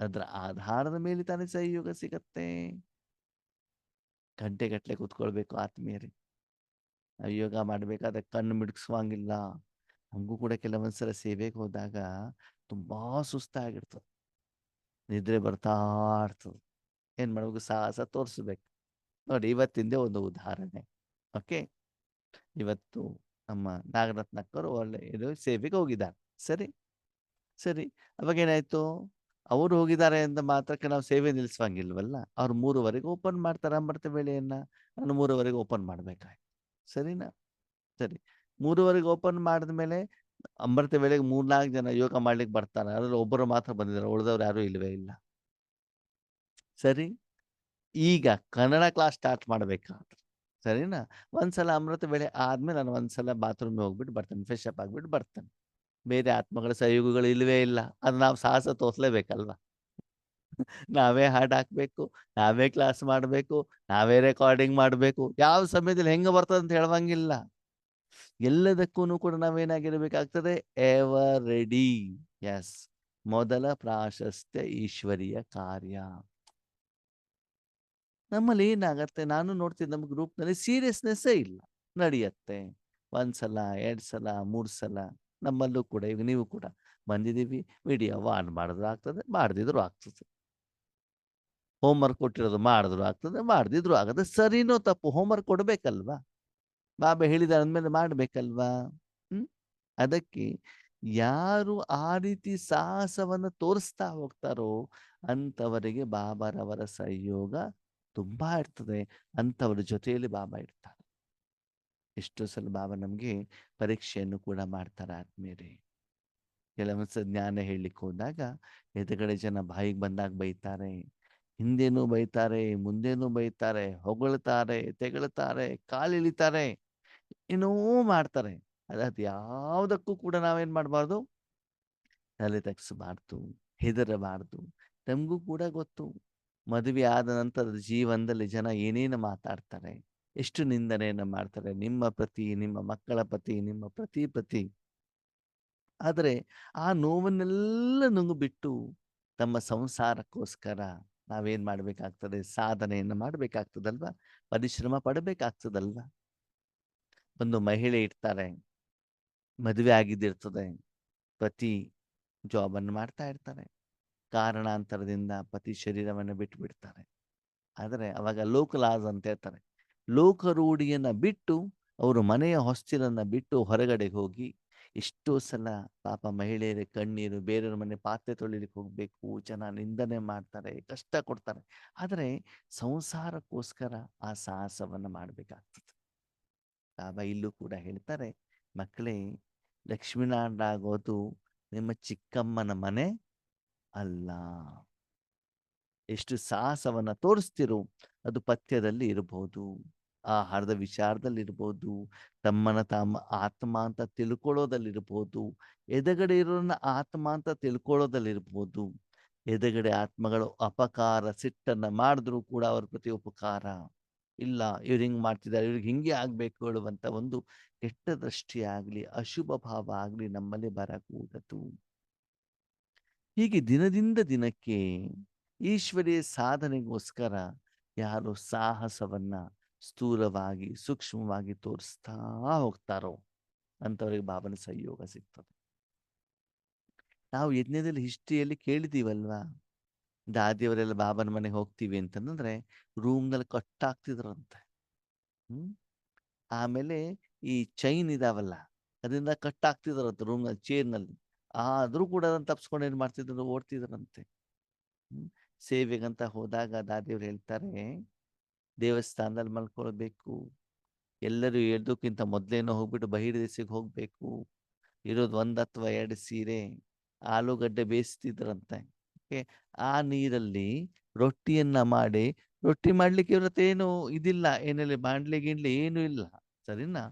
S1: ಅದರ ಆಧಾರದ ಮೇಲೆ ತಾನೇ ಸಹಯೋಗ ಸಿಗತ್ತೆ. ಗಂಟೆಗಟ್ಟಲೆ ಕೂತ್ಕೊಳ್ಬೇಕು ಆತ್ಮೀಯರೇ. ನಾವು ಯೋಗ ಮಾಡ್ಬೇಕಾದ್ರೆ ಕಣ್ಣು ಮಿಡಿಸುವಂಗಿಲ್ಲ ನಮಗೂ ಕೂಡ ಕೆಲವೊಂದ್ಸಲ ಸೇವೆಗೆ ಹೋದಾಗ ತುಂಬಾ ಸುಸ್ತಾಗಿರ್ತದೆ. ನಿದ್ರೆ ಬರ್ತಾ ಇರ್ತದೆ. ಏನ್ ಮಾಡ್ಬೇಕು? ಸಾಹಸ ತೋರಿಸ್ಬೇಕು. ನೋಡಿ, ಇವತ್ತಿಂದೇ ಒಂದು ಉದಾಹರಣೆ. ಓಕೆ? ಇವತ್ತು ನಮ್ಮ ನಾಗರತ್ನಕ್ಕರು ಒಳ್ಳೆ ಇದು ಸೇವೆಗೆ ಹೋಗಿದ್ದಾರೆ. ಸರಿ? ಸರಿ. ಅವಾಗ ಏನಾಯ್ತು? ಅವರು ಹೋಗಿದ್ದಾರೆ ಅಂತ ಮಾತ್ರಕ್ಕೆ ನಾವು ಸೇವೆ ನಿಲ್ಲಿಸುವಂಗಿಲ್ವಲ್ಲ? ಅವ್ರು ಮೂರುವರೆಗೆ ಓಪನ್ ಮಾಡ್ತಾರೆ ಅಮೃತ ವೇಳೆಯನ್ನ. ನಾನು ಮೂರುವರೆಗೆ ಓಪನ್ ಮಾಡ್ಬೇಕಾಯ್ತು. ಸರಿನಾ? ಸರಿ. ಮೂರುವರೆಗೆ ಓಪನ್ ಮಾಡಿದ್ಮೇಲೆ ಅಮೃತ ವೇಳೆಗೆ ಮೂರ್ನಾಲ್ಕು ಜನ ಯೋಗ ಮಾಡ್ಲಿಕ್ಕೆ ಬರ್ತಾರೆ. ಅದ್ರಲ್ಲಿ ಒಬ್ಬರು ಮಾತ್ರ ಬಂದಿದ್ದಾರೆ. ಉಳಿದವ್ರು ಯಾರು ಇಲ್ವೇ ಇಲ್ಲ. ಸರಿ? ಈಗ ಕನ್ನಡ ಕ್ಲಾಸ್ ಸ್ಟಾರ್ಟ್ ಮಾಡ್ಬೇಕಾದ್ರೆ ಸರಿನಾ? ಒಂದ್ಸಲ ಅಮೃತ ವೇಳೆ ಆದ್ಮೇಲೆ ನಾನು ಒಂದ್ಸಲ ಬಾತ್ರೂಮ್ಗೆ ಹೋಗ್ಬಿಟ್ಟು ಬರ್ತೇನೆ ಫ್ರೆಶ್ ಅಪ್ ಆಗ್ಬಿಟ್ಟು ಬರ್ತೇನೆ. ಬೇರೆ ಆತ್ಮಗಳ ಸಹಯೋಗಗಳು ಇಲ್ಲವೇ ಇಲ್ಲ. ಅದ್ ನಾವು ಸಾಹಸ ತೋರ್ಸ್ಲೇಬೇಕಲ್ವಾ? ನಾವೇ ಹಾಡ್ ಹಾಕ್ಬೇಕು, ನಾವೇ ಕ್ಲಾಸ್ ಮಾಡಬೇಕು, ನಾವೇ ರೆಕಾರ್ಡಿಂಗ್ ಮಾಡಬೇಕು. ಯಾವ ಸಮಯದಲ್ಲಿ ಹೆಂಗ ಬರ್ತದೆ ಅಂತ ಹೇಳುವಂಗಿಲ್ಲ. ಎಲ್ಲದಕ್ಕೂ ಕೂಡ ನಾವೇನಾಗಿರ್ಬೇಕಾಗ್ತದೆ? ಎವರ್ ರೆಡಿ ಎಸ್ ಮೊದಲ ಪ್ರಾಶಸ್ತ್ಯ ಈಶ್ವರಿಯ ಕಾರ್ಯ. ನಮ್ಮಲ್ಲಿ ಏನಾಗತ್ತೆ? ನಾನು ನೋಡ್ತೀನಿ ನಮ್ಮ ಗ್ರೂಪ್ನಲ್ಲಿ ಸೀರಿಯಸ್ನೆಸ್ಸೇ ಇಲ್ಲ. ನಡೆಯತ್ತೆ. ಒಂದ್ಸಲ ಎರಡ್ ಸಲ ಮೂರ್ ಸಲ ನಮ್ಮಲ್ಲೂ ಕೂಡ, ಈಗ ನೀವು ಕೂಡ ಬಂದಿದ್ದೀವಿ. ವಿಡಿಯೋ ಆನ್ ಮಾಡಿದ್ರು ಆಗ್ತದೆ, ಮಾಡದಿದ್ರು ಆಗ್ತದೆ. ಹೋಮ್ವರ್ಕ್ ಕೊಟ್ಟಿರೋದು ಮಾಡಿದ್ರು ಆಗ್ತದೆ, ಮಾಡದಿದ್ರು ಆಗದೆ ಸರಿನೋ ತಪ್ಪು, ಹೋಮ್ವರ್ಕ್ ಕೊಡಬೇಕಲ್ವಾ? ಬಾಬಾ ಹೇಳಿದ ಅಂದ್ಮೇಲೆ ಮಾಡ್ಬೇಕಲ್ವಾ? ಹ್ಮ್? ಅದಕ್ಕೆ ಯಾರು ಆ ರೀತಿ ಸಾಹಸವನ್ನ ತೋರಿಸ್ತಾ ಹೋಗ್ತಾರೋ ಅಂತವರಿಗೆ ಬಾಬರವರ ಸಹಯೋಗ ತುಂಬಾ ಇರ್ತದೆ ಅಂತವರ ಜೊತೆಯಲ್ಲಿ ಬಾಬಾ ಇರ್ತಾರೆ. ಎಷ್ಟೋ ಸಲ ಬಾಬಾ ನಮ್ಗೆ ಪರೀಕ್ಷೆಯನ್ನು ಕೂಡ ಮಾಡ್ತಾರೆ ಆದ್ಮೇಲೆ ಕೆಲವೊಂದ್ಸ ಜ್ಞಾನ ಹೇಳಲಿಕ್ಕೆ ಹೋದಾಗ ಎದುರುಗಡೆ ಜನ ಬಾಯಿಗೆ ಬಂದಾಗ ಬೈತಾರೆ, ಹಿಂದೇನೂ ಬೈತಾರೆ, ಮುಂದೇನೂ ಬೈತಾರೆ, ಹೊಗಳ್ತಾರೆ, ತೆಗಳ್ತಾರೆ ಕಾಲಿಳಿತಾರೆ ಏನೋ ಮಾಡ್ತಾರೆ. ಅದ್ ಯಾವುದಕ್ಕೂ ಕೂಡ ನಾವೇನ್ ಮಾಡಬಾರ್ದು? ತಲೆ ತಗ್ಸಬಾರ್ದು, ಹೆದರಬಾರ್ದು. ನಮಗೂ ಕೂಡ ಗೊತ್ತು. ಮದುವೆ ಆದ ನಂತರದ ಜೀವನದಲ್ಲಿ ಜನ ಏನೇನು ಮಾತಾಡ್ತಾರೆ? ಎಷ್ಟು ನಿಂದನೆಯನ್ನು ಮಾಡ್ತಾರೆ? ನಿಮ್ಮ ಪ್ರತಿ ನಿಮ್ಮ ಮಕ್ಕಳ ಪ್ರತಿ ನಿಮ್ಮ ಪ್ರತಿ ಪ್ರತಿ ಆದರೆ ಆ ನೋವನ್ನೆಲ್ಲ ನುಂಗು ಬಿಟ್ಟು ತಮ್ಮ ಸಂಸಾರಕ್ಕೋಸ್ಕರ ನಾವೇನ್ ಮಾಡ್ಬೇಕಾಗ್ತದೆ? ಸಾಧನೆಯನ್ನು ಮಾಡ್ಬೇಕಾಗ್ತದಲ್ವಾ? ಪರಿಶ್ರಮ ಪಡಬೇಕಾಗ್ತದಲ್ವಾ? ಒಂದು ಮಹಿಳೆ ಇರ್ತಾರೆ. ಮದುವೆ ಆಗಿದ್ದಿರ್ತದೆ. ಪತಿ ಜಾಬನ್ನು ಮಾಡ್ತಾ ಇರ್ತಾರೆ. ಕಾರಣಾಂತರದಿಂದ ಪತಿ ಶರೀರವನ್ನು ಬಿಟ್ಟು ಬಿಡ್ತಾರೆ ಆದರೆ ಅವಾಗ ಲೋಕಲಾಸ್ ಅಂತ ಹೇಳ್ತಾರೆ. ಲೋಕರೂಢಿಯನ್ನ ಬಿಟ್ಟು ಅವರು ಮನೆಯ ಹೊಸ್ತಿಲನ್ನು ಬಿಟ್ಟು ಹೊರಗಡೆ ಹೋಗಿ ಎಷ್ಟೋ ಸಲ ಪಾಪ ಮಹಿಳೆಯರ ಕಣ್ಣೀರು ಬೇರೆಯವ್ರ ಮನೆ ಪಾತ್ರೆ ತೊಳಿಲಿಕ್ಕೆ ಹೋಗ್ಬೇಕು, ಜನ ನಿಂದನೆ ಮಾಡ್ತಾರೆ, ಕಷ್ಟ ಕೊಡ್ತಾರೆ. ಆದರೆ ಸಂಸಾರಕ್ಕೋಸ್ಕರ ಆ ಸಾಹಸವನ್ನು ಮಾಡಬೇಕಾಗ್ತದೆ. ಬಾಬಾ ಇಲ್ಲೂ ಕೂಡ ಹೇಳ್ತಾರೆ ಮಕ್ಕಳೇ ಲಕ್ಷ್ಮೀನಾರಾಯಣ ಆಗೋದು ನಿಮ್ಮ ಚಿಕ್ಕಮ್ಮನ ಮನೆ ಅಲ್ಲ. ಎಷ್ಟು ಸಾಹಸವನ್ನ ತೋರಿಸ್ತಿರೋ ಅದು ಪಥ್ಯದಲ್ಲಿ ಇರಬಹುದು ಆಹಾರದ ವಿಚಾರದಲ್ಲಿ ಇರ್ಬೋದು ತಮ್ಮನ ತಮ್ಮ ಆತ್ಮ ಅಂತ ತಿಳ್ಕೊಳ್ಳೋದಲ್ಲಿರ್ಬೋದು ಎದೆಗಡೆ ಇರೋನ ಆತ್ಮ ಅಂತ ತಿಳ್ಕೊಳ್ಳೋದಲ್ಲಿರ್ಬೋದು ಎದೆಗಡೆ ಆತ್ಮಗಳು ಅಪಕಾರ ಸಿಟ್ಟನ್ನ ಮಾಡಿದ್ರು ಕೂಡ ಅವ್ರ ಪ್ರತಿ ಉಪಕಾರ. ಇಲ್ಲ, ಇವ್ರು ಹಿಂಗ್ ಮಾಡ್ತಿದ್ದಾರೆ, ಇವ್ರಿಗೆ ಹಿಂಗೆ ಆಗ್ಬೇಕು ಹೇಳುವಂತ ಒಂದು ಕೆಟ್ಟ ದೃಷ್ಟಿ ಆಗ್ಲಿ ಅಶುಭ ಭಾವ ಆಗ್ಲಿ ನಮ್ಮಲ್ಲಿ ಬರಕೂಡದು. ಹೀಗೆ ದಿನದಿಂದ ದಿನಕ್ಕೆ ಈಶ್ವರಿಯ ಸಾಧನೆಗೋಸ್ಕರ ಯಾರು ಸಾಹಸವನ್ನ ಸ್ಥೂಲವಾಗಿ, ಸೂಕ್ಷ್ಮವಾಗಿ ತೋರಿಸ್ತಾ ಹೋಗ್ತಾರೋ ಅಂತವರಿಗೆ ಬಾಬನ ಸಹಯೋಗ ಸಿಗ್ತದೆ. ನಾವು ಯಜ್ಞದಲ್ಲಿ ಹಿಸ್ಟ್ರಿಯಲ್ಲಿ ಕೇಳಿದೀವಲ್ವಾ? ದಾದಿಯವರೆಲ್ಲ ಬಾಬನ ಮನೆಗೆ ಹೋಗ್ತೀವಿ ಅಂತಂದ್ರೆ ರೂಮ್ನಲ್ಲಿ ಕಟ್ಟಾಗ್ತಿದ್ರಂತೆ ಹ್ಮ್. ಆಮೇಲೆ ಈ ಚೈನ್ ಇದಾವಲ್ಲ, ಅದರಿಂದ ಕಟ್ಟಾಗ್ತಿದ್ರಂತೆ ರೂಮ್ನಲ್ಲಿ, ಚೇರ್ನಲ್ಲಿ. ಆದ್ರೂ ಕೂಡ ಅದನ್ನ ತಪ್ಸ್ಕೊಂಡು ಏನ್ ಮಾಡ್ತಿದ್ರು ಓಡ್ತಿದ್ರಂತೆ. ಹ್ಮ್, ಸೇವೆಗಂತ ಹೋದಾಗ ದಾದಿಯವ್ರು ಹೇಳ್ತಾರೆ, ದೇವಸ್ಥಾನದಲ್ಲಿ ಮಲ್ಕೊಳ್ಬೇಕು, ಎಲ್ಲರೂ ಎಳ್ದಕ್ಕಿಂತ ಮೊದ್ಲೇನೋ ಹೋಗ್ಬಿಟ್ಟು ಬಹಿರ್ದೇಶಿಗೆ ಹೋಗ್ಬೇಕು, ಇರೋದು ಒಂದ್ ಅಥವಾ ಎರಡು ಸೀರೆ, ಆಲೂಗಡ್ಡೆ ಬೇಯಿಸ್ತಿದ್ರಂತೆ ಆ ನೀರಲ್ಲಿ ರೊಟ್ಟಿಯನ್ನ ಮಾಡಿ, ರೊಟ್ಟಿ ಮಾಡ್ಲಿಕ್ಕೆ ಇವ್ರತ್ತೇನು ಇದಿಲ್ಲ, ಏನಲ್ಲಿ ಬಾಂಡ್ಲಿ ಗಿಂಡ್ಲಿ ಏನು ಇಲ್ಲ, ಸರಿನಾ?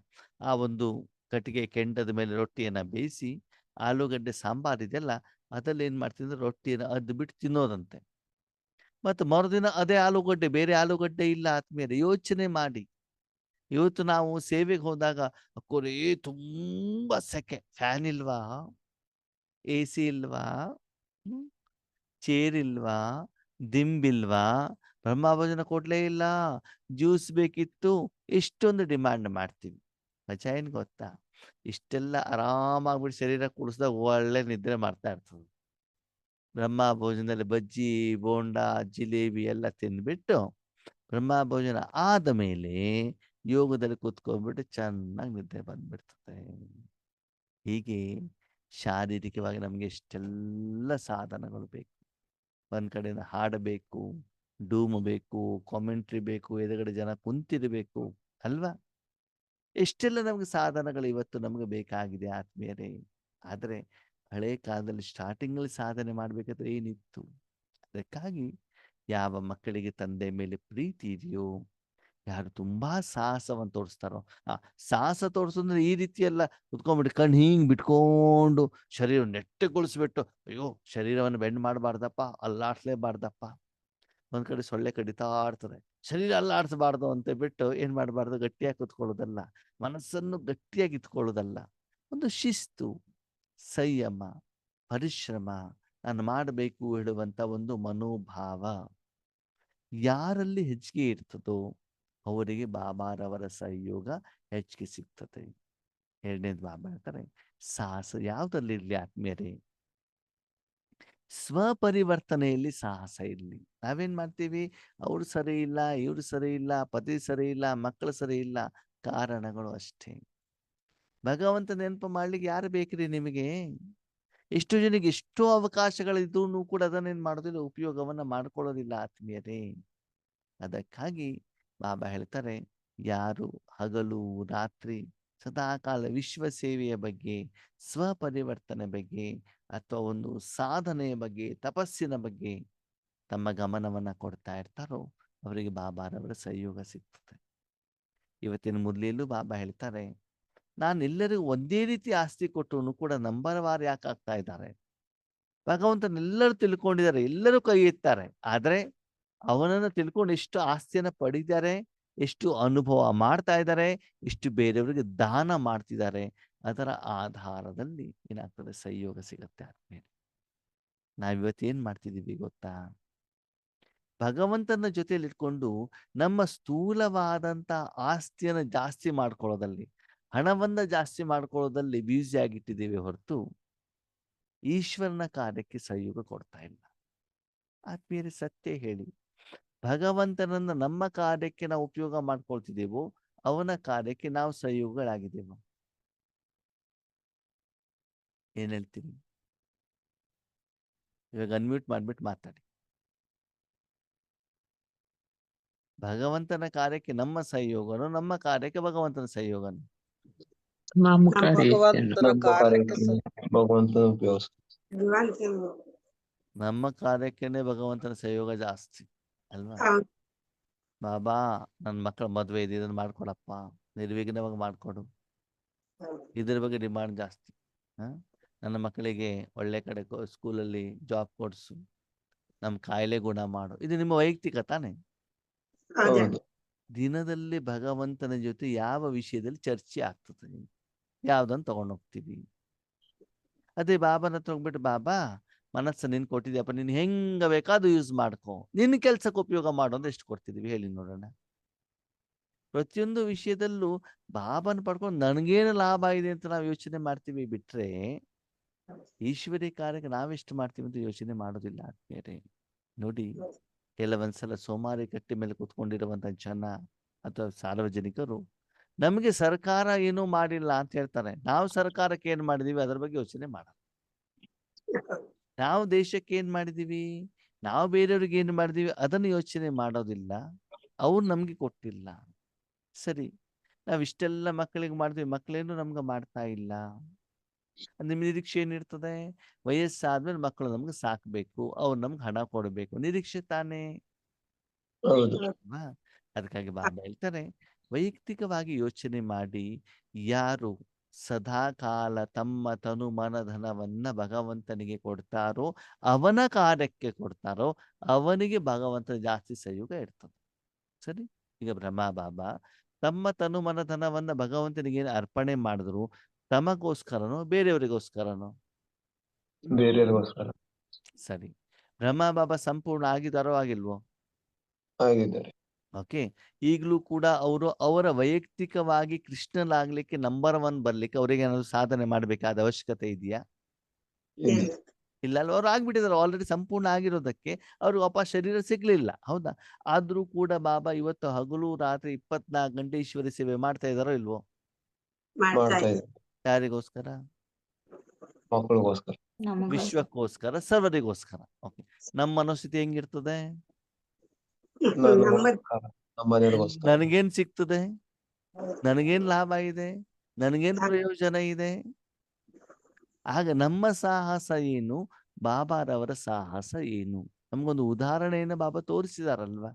S1: ಆ ಒಂದು ಕಟ್ಟಿಗೆ ಕೆಂಡದ ಮೇಲೆ ರೊಟ್ಟಿಯನ್ನ ಬೇಯಿಸಿ ಆಲೂಗಡ್ಡೆ ಸಾಂಬಾರ್ ಇದೆಯಲ್ಲ, ಅದರಲ್ಲಿ ಏನು ಮಾಡ್ತಿದ್ರೆ ರೊಟ್ಟಿನ ಅದು ಬಿಟ್ಟು ತಿನ್ನೋದಂತೆ. ಮತ್ತು ಮರುದಿನ ಅದೇ ಆಲೂಗಡ್ಡೆ, ಬೇರೆ ಆಲೂಗಡ್ಡೆ ಇಲ್ಲ ಆದ್ಮೇಲೆ ಯೋಚನೆ ಮಾಡಿ. ಇವತ್ತು ನಾವು ಸೇವೆಗೆ ಹೋದಾಗ ಕೊರೇ ತುಂಬಾ ಸೆಕೆ, ಫ್ಯಾನ್ ಇಲ್ವಾ? ಎ ಸಿ ಇಲ್ವಾ? ಚೇರ್ ಇಲ್ವಾ? ದಿಂಬಿಲ್ವಾ ಬ್ರಹ್ಮಭೋಜನ ಕೊಡ್ಲೇ ಇಲ್ಲ, ಜ್ಯೂಸ್ ಬೇಕಿತ್ತು ಇಷ್ಟೊಂದು ಡಿಮ್ಯಾಂಡ್ ಮಾಡ್ತೀವಿ. ಮಜಾ ಏನ್ ಗೊತ್ತಾ? ಇಷ್ಟೆಲ್ಲ ಆರಾಮಾಗ್ಬಿಟ್ಟು ಶರೀರ ಕುಡಿಸ್ದಾಗ ಒಳ್ಳೆ ನಿದ್ರೆ ಮಾಡ್ತಾ ಇರ್ತದೆ. ಬ್ರಹ್ಮ ಭೋಜನದಲ್ಲಿ ಬಜ್ಜಿ, ಬೋಂಡ, ಜಿಲೇಬಿ ಎಲ್ಲ ತಿಂದ್ಬಿಟ್ಟು ಬ್ರಹ್ಮ ಭೋಜನ ಆದ ಮೇಲೆ ಯೋಗದಲ್ಲಿ ಕೂತ್ಕೊಂಡ್ಬಿಟ್ಟು ಚೆನ್ನಾಗಿ ನಿದ್ರೆ ಬಂದ್ಬಿಡ್ತದೆ. ಹೀಗೆ ಶಾರೀರಿಕವಾಗಿ ನಮಗೆ ಇಷ್ಟೆಲ್ಲ ಸಾಧನಗಳು ಬೇಕು. ಒಂದ್ ಕಡೆಯಿಂದ ಹಾಡಬೇಕು ಡೂಮ್ ಬೇಕು ಕಾಮೆಂಟ್ರಿ ಬೇಕು, ಎದುರುಗಡೆ ಜನ ಕುಂತಿರಬೇಕು, ಅಲ್ವಾ? ಎಷ್ಟೆಲ್ಲ ನಮಗೆ ಸಾಧನಗಳು ಇವತ್ತು ನಮಗೆ ಬೇಕಾಗಿದೆ ಆತ್ಮೀಯರೇ. ಆದರೆ ಹಳೆ ಕಾಲದಲ್ಲಿ ಸ್ಟಾರ್ಟಿಂಗ್ ಅಲ್ಲಿ ಸಾಧನೆ ಮಾಡಬೇಕಾದ್ರೆ ಏನಿತ್ತು? ಅದಕ್ಕಾಗಿ ಯಾವ ಮಕ್ಕಳಿಗೆ ತಂದೆ ಮೇಲೆ ಪ್ರೀತಿ ಇದೆಯೋ, ಯಾರು ತುಂಬಾ ಸಾಹಸವನ್ನು ತೋರಿಸ್ತಾರೋ, ಆ ಸಾಹಸ ತೋರಿಸೋದ್ರೆ ಈ ರೀತಿ ಎಲ್ಲ ಕುತ್ಕೊಂಡ್ಬಿಟ್ಟು ಕಣ್ಣು ಹಿಂಗ್ ಬಿಟ್ಕೊಂಡು ಶರೀರ ನೆಟ್ಟಗೊಳಿಸ್ಬಿಟ್ಟು, ಅಯ್ಯೋ, ಶರೀರವನ್ನು ಬೆಂಡ್ ಮಾಡಬಾರ್ದಪ್ಪ, ಅಲ್ಲಾಡ್ಸ್ಲೇಬಾರ್ದಪ್ಪ. ಒಂದ್ ಕಡೆ ಸೊಳ್ಳೆ ಕಡಿತಾ ಇರ್ತದೆ. ಶರೀರ ಅಲ್ಲಾಡಿಸಬಾರ್ದು ಅಂತ ಬಿಟ್ಟು ಏನ್ ಮಾಡಬಾರ್ದು? ಗಟ್ಟಿಯಾಗಿ ಕುತ್ಕೊಳ್ಳೋದಲ್ಲ. ಮನಸ್ಸನ್ನು ಗಟ್ಟಿಯಾಗಿ ಇಟ್ಕೊಳ್ಳೋದಲ್ಲ ಒಂದು ಶಿಸ್ತು, ಸಂಯಮ, ಪರಿಶ್ರಮ ನಾನು ಮಾಡಬೇಕು ಹೇಳುವಂತ ಒಂದು ಮನೋಭಾವ. ಯಾರಲ್ಲಿ ಹೆಚ್ಚಿಗೆ ಇರ್ತದೋ ಅವರಿಗೆ ಬಾಬಾರವರ ಸಹಯೋಗ ಹೆಚ್ಚಿಗೆ ಸಿಗ್ತದೆ. ಎರಡನೇದು ಬಾಬಾ ಹೇಳ್ತಾರೆ ಸಾಹಸ ಯಾವ್ದ್ರಲ್ಲಿರ್ಲಿ ಆತ್ಮೀಯರೇ? ಸ್ವಪರಿವರ್ತನೆಯಲ್ಲಿ ಸಾಹಸ ಇರಲಿ. ನಾವೇನ್ ಮಾಡ್ತೀವಿ? ಅವ್ರು ಸರಿ ಇಲ್ಲ, ಇವ್ರು ಸರಿ ಇಲ್ಲ, ಪತಿ ಸರಿ ಇಲ್ಲ ಮಕ್ಕಳು ಸರಿ ಇಲ್ಲ, ಕಾರಣಗಳು ಅಷ್ಟೇ. ಭಗವಂತ ನೆನಪು ಮಾಡ್ಲಿಕ್ಕೆ ಯಾರು ಬೇಕ್ರಿ ನಿಮಗೆ? ಎಷ್ಟು ಜನಕ್ಕೆ ಎಷ್ಟೋ ಅವಕಾಶಗಳಿದ್ದು ಕೂಡ ಅದನ್ನೇನ್ ಮಾಡೋದಿಲ್ಲ, ಉಪಯೋಗವನ್ನ ಮಾಡ್ಕೊಳ್ಳೋದಿಲ್ಲ ಆತ್ಮೀಯರೇ. ಅದಕ್ಕಾಗಿ ಬಾಬಾ ಹೇಳ್ತಾರೆ, ಯಾರು ಹಗಲು ರಾತ್ರಿ ಸದಾಕಾಲ ವಿಶ್ವ ಸೇವೆಯ ಬಗ್ಗೆ, ಸ್ವಪರಿವರ್ತನೆ ಬಗ್ಗೆ ಅಥವಾ ಒಂದು ಸಾಧನೆಯ ಬಗ್ಗೆ, ತಪಸ್ಸಿನ ಬಗ್ಗೆ ತಮ್ಮ ಗಮನವನ್ನ ಕೊಡ್ತಾ ಇರ್ತಾರೋ ಅವರಿಗೆ ಬಾಬಾರವರ ಸಹಯೋಗ ಸಿಗ್ತದೆ. ಇವತ್ತಿನ ಮುರ್ಲಿಯಲ್ಲೂ ಬಾಬಾ ಹೇಳ್ತಾರೆ, ನಾನು ಎಲ್ಲರಿಗೂ ಒಂದೇ ರೀತಿ ಆಸ್ತಿ ಕೊಟ್ಟರು ಕೂಡ ನಂಬರ್ ವಾರ್ ಯಾಕೆ ಆಗ್ತಾ ಇದ್ದಾರೆ? ಭಗವಂತನೆಲ್ಲರೂ ತಿಳ್ಕೊಂಡಿದ್ದಾರೆ, ಎಲ್ಲರೂ ಕೈ ಎತ್ತಾರೆ. ಆದ್ರೆ ಅವನನ್ನು ತಿಳ್ಕೊಂಡು ಎಷ್ಟು ಆಸ್ತಿಯನ್ನು ಪಡಿದ್ದಾರೆ ಎಷ್ಟು ಅನುಭವ ಮಾಡ್ತಾ ಇದ್ದಾರೆ, ಎಷ್ಟು ಬೇರೆಯವರಿಗೆ ದಾನ ಮಾಡ್ತಿದ್ದಾರೆ, ಅದರ ಆಧಾರದಲ್ಲಿ ಏನಾಗ್ತದೆ, ಸಹಯೋಗ ಸಿಗತ್ತೆ ಆದ್ಮೇಲೆ. ನಾವಿವತ್ತು ಏನ್ ಮಾಡ್ತಿದೀವಿ ಗೊತ್ತಾ? ಭಗವಂತನ ಜೊತೆಯಲ್ಲಿ ಇಟ್ಕೊಂಡು ನಮ್ಮ ಸ್ಥೂಲವಾದಂತ ಆಸ್ತಿಯನ್ನು ಜಾಸ್ತಿ ಮಾಡ್ಕೊಳ್ಳೋದಲ್ಲಿ, ಹಣವನ್ನ ಜಾಸ್ತಿ ಮಾಡ್ಕೊಳ್ಳೋದಲ್ಲಿ ಬ್ಯೂಸಿ ಆಗಿಟ್ಟಿದ್ದೀವಿ ಹೊರತು ಈಶ್ವರನ ಕಾರ್ಯಕ್ಕೆ ಸಹಯೋಗ ಕೊಡ್ತಾ ಇಲ್ಲ. ಆತ್ಮೀಯರೇ ಸತ್ಯ ಹೇಳಿ. ಭಗವಂತನನ್ನ ನಮ್ಮ ಕಾರ್ಯಕ್ಕೆ ನಾವು ಉಪಯೋಗ ಮಾಡ್ಕೊಳ್ತಿದ್ದೇವೋ ಅವನ ಕಾರ್ಯಕ್ಕೆ ನಾವು ಸಹಯೋಗಗಳಾಗಿದ್ದೇವೆ. ಏನ್ ಹೇಳ್ತೀನಿ? ಇವಾಗ ಅನ್ಮ್ಯೂಟ್ ಮಾಡ್ಬಿಟ್ಟು ಮಾತಾಡಿ. ಭಗವಂತನ ಕಾರ್ಯಕ್ಕೆ ನಮ್ಮ ಸಹಯೋಗನು ನಮ್ಮ ಕಾರ್ಯಕ್ಕೆ ಭಗವಂತನ ಸಹಯೋಗನು?
S3: ನಮ್ಮ
S4: ಕಾರ್ಯಕ್ಕೆ
S2: ಭಗವಂತನ
S1: ಸಹಯೋಗ ಜಾಸ್ತಿ. ಅಲ್ವಾ? ಬಾಬಾ ನನ್ನ ಮಕ್ಕಳ ಮದ್ವೆ ಇದೆ ಇದನ್ನ ಮಾಡ್ಕೊಡಪ್ಪ. ನಿರ್ವಿಘ್ನವಾಗಿ ಮಾಡ್ಕೊಡು. ಇದ್ರ ಬಗ್ಗೆ ಡಿಮಾಂಡ್ ಜಾಸ್ತಿ. ಹ? ನನ್ನ ಮಕ್ಕಳಿಗೆ ಒಳ್ಳೆ ಕಡೆ ಸ್ಕೂಲಲ್ಲಿ ಜಾಬ್ ಕೊಡ್ಸು. ನಮ್ಮ ಕಾಯಿಲೆ ಗುಣ ಮಾಡು. ಇದು ನಿಮ್ಮ ವೈಯಕ್ತಿಕ ತಾನೆ? ದಿನದಲ್ಲಿ ಭಗವಂತನ ಜೊತೆ ಯಾವ ವಿಷಯದಲ್ಲಿ ಚರ್ಚೆ ಆಗ್ತದೆ? ಯಾವ್ದನ್ನು ತಗೊಂಡೋಗ್ತೀವಿ ಅದೇ ಬಾಬನ ಹತ್ರ ಹೋಗ್ಬಿಟ್ಟು ಬಾಬಾ ಮನಸ್ಸು ನಿನ್ ಕೊಟ್ಟಿದ್ಯಪ್ಪ ನೀನ್ ಹೆಂಗ ಬೇಕಾದ್ರೂ ಯೂಸ್ ಮಾಡ್ಕೊ. ನಿನ್ ಕೆಲ್ಸಕ್ಕೆ ಉಪಯೋಗ ಮಾಡು ಅಂದ್ರೆ ಎಷ್ಟು ಕೊಡ್ತಿದೀವಿ. ಹೇಳಿ ನೋಡೋಣ. ಪ್ರತಿಯೊಂದು ವಿಷಯದಲ್ಲೂ ಬಾಬನ ಪಡ್ಕೊಂಡು ನನಗೇನು ಲಾಭ ಇದೆ ಅಂತ ನಾವು ಯೋಚನೆ ಮಾಡ್ತೀವಿ ಬಿಟ್ರೆ ಈಶ್ವರಿ ಕಾರ್ಯಕ್ಕೆ ನಾವೆಷ್ಟು ಮಾಡ್ತೀವಿ ಅಂತ ಯೋಚನೆ ಮಾಡೋದಿಲ್ಲ ಆದ್ಮೇಲೆ ನೋಡಿ, ಕೆಲವೊಂದ್ಸಲ ಸೋಮಾರಿ ಕಟ್ಟಿ ಮೇಲೆ ಕುತ್ಕೊಂಡಿರುವಂತ ಜನ ಅಥವಾ ಸಾರ್ವಜನಿಕರು ನಮಗೆ ಸರ್ಕಾರ ಏನೂ ಮಾಡಿಲ್ಲ ಅಂತ ಹೇಳ್ತಾರೆ. ನಾವು ಸರ್ಕಾರಕ್ಕೆ ಏನ್ ಮಾಡಿದೀವಿ? ಅದ್ರ ಬಗ್ಗೆ ಯೋಚನೆ ಮಾಡಲ್ಲ. ನಾವು ದೇಶಕ್ಕೆ ಏನ್ ಮಾಡಿದೀವಿ? ನಾವು ಬೇರೆಯವ್ರಿಗೆ ಏನ್ ಮಾಡಿದೀವಿ? ಅದನ್ನ ಯೋಚನೆ ಮಾಡೋದಿಲ್ಲ. ಅವ್ರು ನಮ್ಗೆ ಕೊಟ್ಟಿಲ್ಲ. ಸರಿ. ನಾವ್ ಇಷ್ಟೆಲ್ಲ ಮಕ್ಕಳಿಗೆ ಮಾಡಿದ್ವಿ. ಮಕ್ಕಳೇನು ನಮ್ಗೆ ಮಾಡ್ತಾ ಇಲ್ಲ. ನಿಮ್ ನಿರೀಕ್ಷೆ ಏನಿರ್ತದೆ ವಯಸ್ಸಾದ್ಮೇಲೆ ಮಕ್ಕಳು ನಮ್ಗೆ ಸಾಕ್ಬೇಕು. ಅವ್ರು ನಮ್ಗೆ ಹಣ ಕೊಡ್ಬೇಕು. ನಿರೀಕ್ಷೆ ತಾನೇ? ಅದಕ್ಕಾಗಿ ಬಾಬಾ ಹೇಳ್ತಾರೆ. ವೈಯಕ್ತಿಕವಾಗಿ ಯೋಚನೆ ಮಾಡಿ ಯಾರು ಸದಾ ಕಾಲ ತಮ್ಮ ತನು ಮನಧನವನ್ನ ಭಗವಂತನಿಗೆ ಕೊಡ್ತಾರೋ ಅವನ ಕಾರ್ಯಕ್ಕೆ ಕೊಡ್ತಾರೋ ಅವನಿಗೆ ಭಗವಂತ ಜಾಸ್ತಿ ಸಹಯೋಗ ಇರ್ತದೆ. ಸರಿ? ಈಗ ಬ್ರಹ್ಮ ಬಾಬಾ ತಮ್ಮ ತನು ಮನಧನವನ್ನ ಭಗವಂತನಿಗೆ ಏನ್ ಅರ್ಪಣೆ ಮಾಡಿದ್ರು ತಮಗೋಸ್ಕರನೋ ಬೇರೆಯವರಿಗೋಸ್ಕರನೋ?
S2: ಬೇರೆಯವರಿಗೋಸ್ಕರ.
S1: ಸರಿ. ಬ್ರಹ್ಮ ಬಾಬಾ ಸಂಪೂರ್ಣ ಆಗಿದಾರೋ ಆಗಿಲ್ವೋ?
S2: ಆಗಿದ್ದಾರೆ.
S1: ಓಕೆ. ಈಗಲೂ ಕೂಡ ಅವರು ಅವರ ವೈಯಕ್ತಿಕವಾಗಿ ಕೃಷ್ಣನಾಗ್ಲಿಕ್ಕೆ ನಂಬರ್ ಒನ್ ಬರ್ಲಿಕ್ಕೆ ಅವರಿಗೆ ಏನಾದ್ರು ಸಾಧನೆ ಮಾಡಬೇಕಾದ ಅವಶ್ಯಕತೆ ಇದೆಯಾ?
S2: ಇಲ್ಲ.
S1: ಅಲ್ವಾ? ಅವ್ರು ಆಗ್ಬಿಟ್ಟಿದ್ದಾರೆ ಆಲ್ರೆಡಿ ಸಂಪೂರ್ಣ ಆಗಿರೋದಕ್ಕೆ. ಅವ್ರಿಗೆ ಅಪ ಶರೀರ ಸಿಗ್ಲಿಲ್ಲ ಹೌದಾ? ಆದ್ರೂ ಕೂಡ ಬಾಬಾ ಇವತ್ತು ಹಗಲು ರಾತ್ರಿ ಇಪ್ಪತ್ನಾಲ್ಕು ಗಂಟೆ ಈಶ್ವರಿ ಸೇವೆ ಮಾಡ್ತಾ ಇದಾರೋ ಇಲ್ವೋ? ಯಾರಿಗೋಸ್ಕರ? ವಿಶ್ವಕ್ಕೋಸ್ಕರ ಸರ್ವರಿಗೋಸ್ಕರ. ಓಕೆ. ನಮ್ಮ ಮನಸ್ಥಿತಿ ಹೆಂಗಿರ್ತದೆ
S2: ನಾನು
S4: ನಮ್ಮ
S2: ನಮ್ಮ ಮನೆಯವರಿಗೋಸ್ಕರ
S1: ನನಗೇನ್ ಸಿಗ್ತದೆ ನನಗೇನ್ ಲಾಭ ಇದೆ? ನನಗೇನ್ ಪ್ರಯೋಜನ ಇದೆ? ಆಗ ನಮ್ಮ ಸಾಹಸ ಏನು? ಬಾಬಾರವರ ಸಾಹಸ ಏನು? ನಮ್ಗೊಂದು ಉದಾಹರಣೆಯನ್ನು ಬಾಬಾ ತೋರಿಸಿದಾರಲ್ವಾ?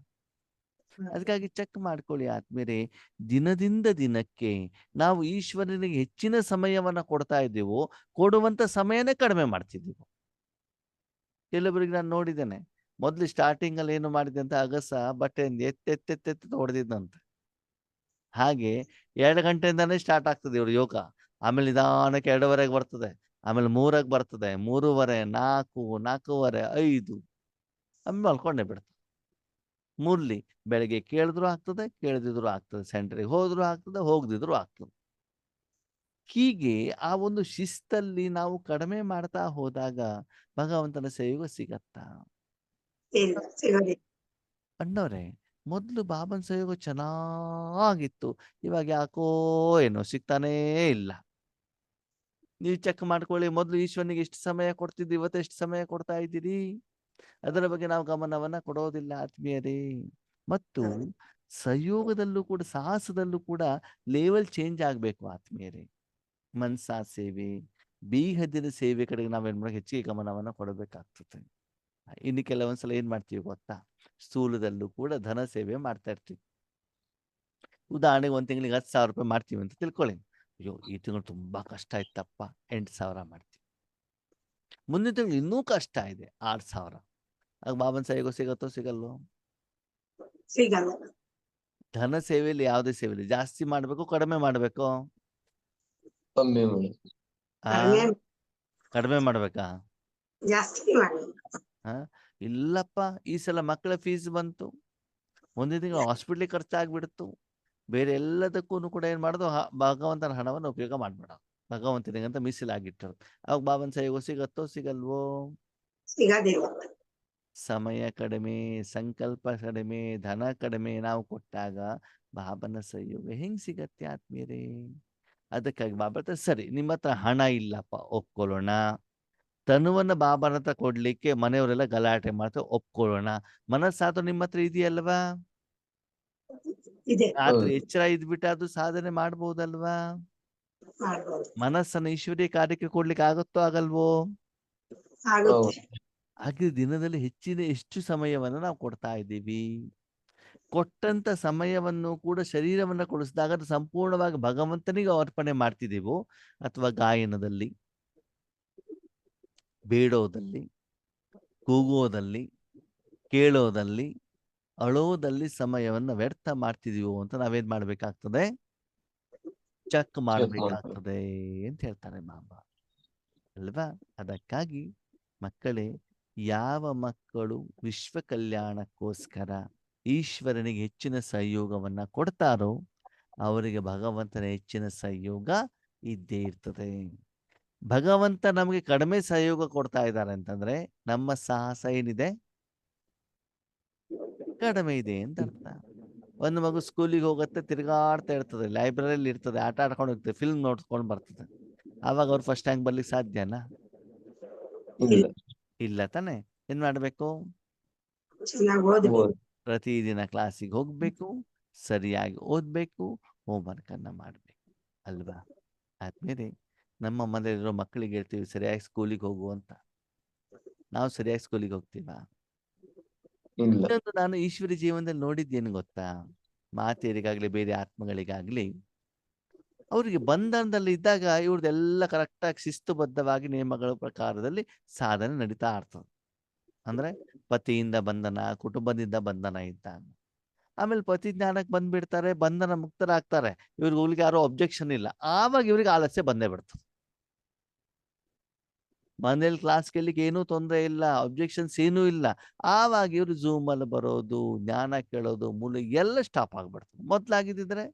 S1: ಅದಕ್ಕಾಗಿ ಚೆಕ್ ಮಾಡ್ಕೊಳ್ಳಿ ಆದ್ಮೇಲೆ ದಿನದಿಂದ ದಿನಕ್ಕೆ ನಾವು ಈಶ್ವರನಿಗೆ ಹೆಚ್ಚಿನ ಸಮಯವನ್ನ ಕೊಡ್ತಾ ಇದ್ದೀವೋ ಕೊಡುವಂತ ಸಮಯನೇ ಕಡಿಮೆ ಮಾಡ್ತಿದ್ದೀವಿ? ಕೆಲವರಿಗೆ ನಾನು ನೋಡಿದ್ದೇನೆ. ಮೊದ್ಲು ಸ್ಟಾರ್ಟಿಂಗ್ ಅಲ್ಲಿ ಏನು ಮಾಡಿದೆ ಅಂತ ಅಗಸ ಬಟ್ಟೆಯಿಂದ ಎತ್ತೆತ್ತೆತ್ತೆತ್ತ ಹೊಡೆದಿದ್ದಂತೆ ಹಾಗೆ ಎರಡು ಗಂಟೆಯಿಂದಾನೇ ಸ್ಟಾರ್ಟ್ ಆಗ್ತದೆ ಇವ್ರ ಯೋಗ. ಆಮೇಲೆ ನಿಧಾನಕ್ಕೆ ಎರಡೂವರೆಗೆ ಬರ್ತದೆ. ಆಮೇಲೆ ಮೂರಕ್ಕೆ ಬರ್ತದೆ. ಮೂರುವರೆ, ನಾಲ್ಕು, ನಾಲ್ಕೂವರೆ, ಐದು. ಆಮೇಲೆ ಮಲ್ಕೊಂಡೇ ಬಿಡ್ತದೆ ಮೂರ್ಲಿ. ಬೆಳಗ್ಗೆ ಕೇಳಿದ್ರು ಆಗ್ತದೆ, ಕೇಳದಿದ್ರು ಆಗ್ತದೆ. ಸೆಂಟ್ರಿಗೆ ಹೋದ್ರು ಆಗ್ತದೆ, ಹೋಗದಿದ್ರು ಆಗ್ತದೆ. ಹೀಗೆ ಆ ಒಂದು ಶಿಸ್ತಲ್ಲಿ ನಾವು ಕಡಿಮೆ ಮಾಡ್ತಾ ಹೋದಾಗ ಭಗವಂತನ ಸೇವೆಗೂ ಸಿಗತ್ತಾ?
S4: ಇಲ್ಲ ಸಿಗೋದಿಲ್ಲ
S1: ಮೊದ್ಲು ಬಾಬನ್ ಸಹಯೋಗ ಚೆನ್ನಾಗಿತ್ತು. ಇವಾಗ ಯಾಕೋ ಏನೋ ಸಿಗ್ತಾನೇ ಇಲ್ಲ. ನೀವು ಚೆಕ್ ಮಾಡ್ಕೊಳ್ಳಿ ಮೊದ್ಲು ಈಶ್ವರನಿಗೆ ಎಷ್ಟು ಸಮಯ ಕೊಡ್ತಿದ್ದು ಇವತ್ತು ಎಷ್ಟು ಸಮಯ ಕೊಡ್ತಾ ಇದ್ದೀರಿ? ಅದರ ಬಗ್ಗೆ ನಾವು ಗಮನವನ್ನ ಕೊಡೋದಿಲ್ಲ ಆತ್ಮೀಯರೇ. ಮತ್ತು ಸಹಯೋಗದಲ್ಲೂ ಕೂಡ ಸಾಹಸದಲ್ಲೂ ಕೂಡ ಲೆವೆಲ್ ಚೇಂಜ್ ಆಗ್ಬೇಕು ಆತ್ಮೀಯರೇ. ಮನ್ಸಾ ಸೇವೆ ಬೀಹದ್ದಿನ ಸೇವೆ ಕಡೆಗೆ ನಾವೇನ್ ಹೆಚ್ಚಿಗೆ ಗಮನವನ್ನ ಕೊಡಬೇಕಾಗ್ತದೆ. ಇನ್ನು ಕೆಲವೊಂದ್ಸಲ ಏನ್ ಮಾಡ್ತೀವಿ ಗೊತ್ತಾ? ಸ್ಥೂಲದಲ್ಲೂ ಕೂಡ ಧನ ಸೇವೆ ಮಾಡ್ತಾ ಇರ್ತೀವಿ. ಉದಾಹರಣೆಗೆ ಒಂದ್ ತಿಂಗಳಿಗೆ ಹತ್ತು ಸಾವಿರ ರೂಪಾಯಿ ಮಾಡ್ತೀವಿ ಅಂತ ತಿಳ್ಕೊಳ್ಳಿ. ಅಯ್ಯೋ ಈ ತಿಂಗಳು ತುಂಬಾ ಕಷ್ಟ ಇತ್ತಪ್ಪ. ಎಂಟು ಸಾವಿರ ಮಾಡ್ತೀವಿ. ಮುಂದಿನ ತಿಂಗಳು ಇನ್ನೂ ಕಷ್ಟ ಇದೆ. ಆರ್ ಸಾವಿರ. ಆಗ ಬಾಬನ್ ಸಹಿಗೋ ಸಿಗತ್ತೋ ಸಿಗಲ್ವೋ?
S4: ಸಿಗಲ್ಲ.
S1: ಧನ ಸೇವೆಯಲ್ಲಿ ಯಾವುದೇ ಸೇವೆಯಲ್ಲಿ ಜಾಸ್ತಿ ಮಾಡ್ಬೇಕು ಕಡಿಮೆ ಮಾಡ್ಬೇಕು?
S4: ಕಡಿಮೆ.
S1: ಮಾಡ್ಬೇಕಾ?
S4: ಜಾಸ್ತಿ ಮಾಡಿ
S1: ಇಲ್ಲಪ್ಪ ಈ ಸಲ ಮಕ್ಕಳ ಫೀಸ್ ಬಂತು. ಮುಂದಿನ ತಿಂಗಳು ಹಾಸ್ಪಿಟ್ಲಿಗೆ ಖರ್ಚಾಗ್ಬಿಡ್ತು. ಬೇರೆ ಎಲ್ಲದಕ್ಕೂ ಕೂಡ ಏನ್ ಮಾಡೋದು ಹ- ಭಗವಂತನ ಹಣವನ್ನು ಉಪಯೋಗ ಮಾಡ್ಬೇಡ ಭಗವಂತನಿಗಂತ ಮೀಸಲಾಗಿಟ್ಟರು ಅವಾಗ ಬಾಬನ್ ಸಹಿಗೋ ಸಿಗತ್ತೋ ಸಿಗಲ್ವೋ? ಸಮಯ ಕಡಿಮೆ ಸಂಕಲ್ಪ ಕಡಿಮೆ ಧನ ಕಡಿಮೆ ನಾವು ಕೊಟ್ಟಾಗ ಬಾಬನ ಸಹಯೋಗ ಹೆಂಗ್ ಸಿಗತ್ತೆ ಆತ್ಮೀಯರೇ? ಅದಕ್ಕಾಗಿ ಬಾಬಾ ಸರಿ ನಿಮ್ಮ ಹತ್ರ ಹಣ ಇಲ್ಲಪ್ಪ ಒಪ್ಕೊಳ್ಳೋಣ. ತನುವನ್ನ ಬಾಬನ ಹತ್ರ ಕೊಡ್ಲಿಕ್ಕೆ ಮನೆಯವರೆಲ್ಲ ಗಲಾಟೆ ಮಾಡ್ತಾ ಒಪ್ಕೊಳ್ಳೋಣ. ಮನಸ್ಸಾದ್ರೂ ನಿಮ್ಮ ಹತ್ರ ಇದೆಯಲ್ವಾ
S2: ಆದ್ರೆ.
S1: ಎಚ್ಚರ ಇದ್ಬಿಟ್ಟು ಅದು ಸಾಧನೆ ಮಾಡ್ಬೋದಲ್ವಾ? ಮನಸ್ಸನ್ನು ಈಶ್ವರೀಯ ಕಾರ್ಯಕ್ಕೆ ಕೊಡ್ಲಿಕ್ಕೆ ಆಗುತ್ತೋ ಆಗಲ್ವೋ?
S4: ಆಗುತ್ತೆ.
S1: ಹಾಗೆ ದಿನದಲ್ಲಿ ಹೆಚ್ಚಿನ ಎಷ್ಟು ಸಮಯವನ್ನು ನಾವು ಕೊಡ್ತಾ ಇದ್ದೀವಿ? ಕೊಟ್ಟಂತ ಸಮಯವನ್ನು ಕೂಡ ಶರೀರವನ್ನ ಕೊಡಿಸಿದಾಗ ಅದು ಸಂಪೂರ್ಣವಾಗಿ ಭಗವಂತನಿಗೆ ಅರ್ಪಣೆ ಮಾಡ್ತಿದ್ದೀವೋ? ಅಥವಾ ಗಾಯನದಲ್ಲಿ? ಬೇಡೋದಲ್ಲಿ ಕೂಗೋದಲ್ಲಿ ಕೇಳೋದಲ್ಲಿ ಅಳೋದಲ್ಲಿ ಸಮಯವನ್ನ ವ್ಯರ್ಥ ಮಾಡ್ತಿದೀವೋ ಅಂತ ನಾವೇನ್ ಮಾಡ್ಬೇಕಾಗ್ತದೆ? ಚೆಕ್ ಮಾಡ್ಬೇಕಾಗ್ತದೆ ಅಂತ ಹೇಳ್ತಾರೆ ಬಾಬಾ ಅಲ್ವಾ? ಅದಕ್ಕಾಗಿ ಮಕ್ಕಳೇ ಯಾವ ಮಕ್ಕಳು ವಿಶ್ವ ಕಲ್ಯಾಣಕ್ಕೋಸ್ಕರ ಈಶ್ವರನಿಗೆ ಹೆಚ್ಚಿನ ಸಹಯೋಗವನ್ನ ಕೊಡ್ತಾರೋ ಅವರಿಗೆ ಭಗವಂತನ ಹೆಚ್ಚಿನ ಸಹಯೋಗ ಇದ್ದೇ ಇರ್ತದೆ. ಭಗವಂತ ನಮಗೆ ಕಡಿಮೆ ಸಹಯೋಗ ಕೊಡ್ತಾ ಇದ್ದಾರೆ ಅಂತಂದ್ರೆ ನಮ್ಮ ಸಾಹಸ ಏನಿದೆ? ಕಡಿಮೆ ಇದೆ ಅಂತ ಅರ್ಥ. ಒಂದು ಮಗು ಸ್ಕೂಲಿಗೆ ಹೋಗುತ್ತೆ ತಿರ್ಗಾಡ್ತಾ ಇರ್ತದೆ ಲೈಬ್ರರಿಲಿ ಇರ್ತದೆ ಆಟ ಆಡ್ಕೊಂಡು ಹೋಗ್ತದೆ ಫಿಲ್ಮ್ ನೋಡ್ಕೊಂಡು ಬರ್ತದೆ. ಆವಾಗ ಅವ್ರು ಫಸ್ಟ್ ರ್ಯಾಂಕ್ ಬರ್ಲಿಕ್ಕೆ ಸಾಧ್ಯನಾ
S2: ಇಲ್ಲ.
S1: ಇಲ್ಲ. ತಾನೆ? ಏನ್ ಮಾಡ್ಬೇಕು? ಪ್ರತಿದಿನ ಕ್ಲಾಸಿಗೆ ಹೋಗ್ಬೇಕು ಸರಿಯಾಗಿ ಓದ್ಬೇಕು ಹೋಮ್ವರ್ಕ್ ಅನ್ನ ಮಾಡ್ಬೇಕು. ಅಲ್ವಾ? ಆದ್ಮೇಲೆ ನಮ್ಮ ಮನೆಯಲ್ಲಿರೋ ಮಕ್ಕಳಿಗೆ ಹೇಳ್ತೀವಿ ಸರಿಯಾಗಿ ಸ್ಕೂಲಿಗೆ ಹೋಗು ಅಂತ. ನಾವು ಸರಿಯಾಗಿ ಸ್ಕೂಲಿಗೆ ಹೋಗ್ತೀವಾ? ಇನ್ನೊಂದು ನಾನು ಈಶ್ವರಿ ಜೀವನದಲ್ಲಿ ನೋಡಿದ್ದೇನು ಗೊತ್ತಾ? ಮಾತೆಯರಿಗಾಗ್ಲಿ ಬೇರೆ ಆತ್ಮಗಳಿಗಾಗ್ಲಿ ಅವರಿಗೆ ಬಂಧನದಲ್ಲಿ ಇದ್ದಾಗ ಇವ್ರದ್ದೆಲ್ಲ ಕರೆಕ್ಟಾಗಿ ಶಿಸ್ತುಬದ್ಧವಾಗಿ ನಿಯಮಗಳ ಪ್ರಕಾರದಲ್ಲಿ ಸಾಧನೆ ನಡೀತಾ ಇರ್ತದ. ಅಂದ್ರೆ ಪತಿಯಿಂದ ಬಂಧನ ಕುಟುಂಬದಿಂದ ಬಂಧನ ಇದ್ದಾಗ ಆಮೇಲೆ ಪತಿ ಜ್ಞಾನಕ್ಕೆ ಬಂದ್ಬಿಡ್ತಾರೆ ಬಂಧನ ಮುಕ್ತರಾಗ್ತಾರೆ. ಇವ್ರಿಗೆ ಹೋಗ್ಲಿಕ್ಕೆ ಯಾರೋ ಅಬ್ಜೆಕ್ಷನ್ ಇಲ್ಲ. ಆವಾಗ ಇವ್ರಿಗೆ ಆಲಸ್ಯ ಬಂದೇ ಬಿಡ್ತದೆ. ಮನೇಲಿ ಕ್ಲಾಸ್ ಕೇಳಲಿಕ್ಕೆ ಏನೂ ತೊಂದರೆ ಇಲ್ಲ ಅಬ್ಜೆಕ್ಷನ್ಸ್ ಏನೂ ಇಲ್ಲ. ಆವಾಗ ಇವರು ಝೂಮ್ ಅಲ್ಲಿ ಬರೋದು, ಜ್ಞಾನ ಕೇಳೋದು, ಮೂಲ ಎಲ್ಲ ಸ್ಟಾಪ್ ಆಗ್ಬಿಡ್ತದೆ ಮೊದ್ಲಾಗಿದ್ದಿದ್ರೆ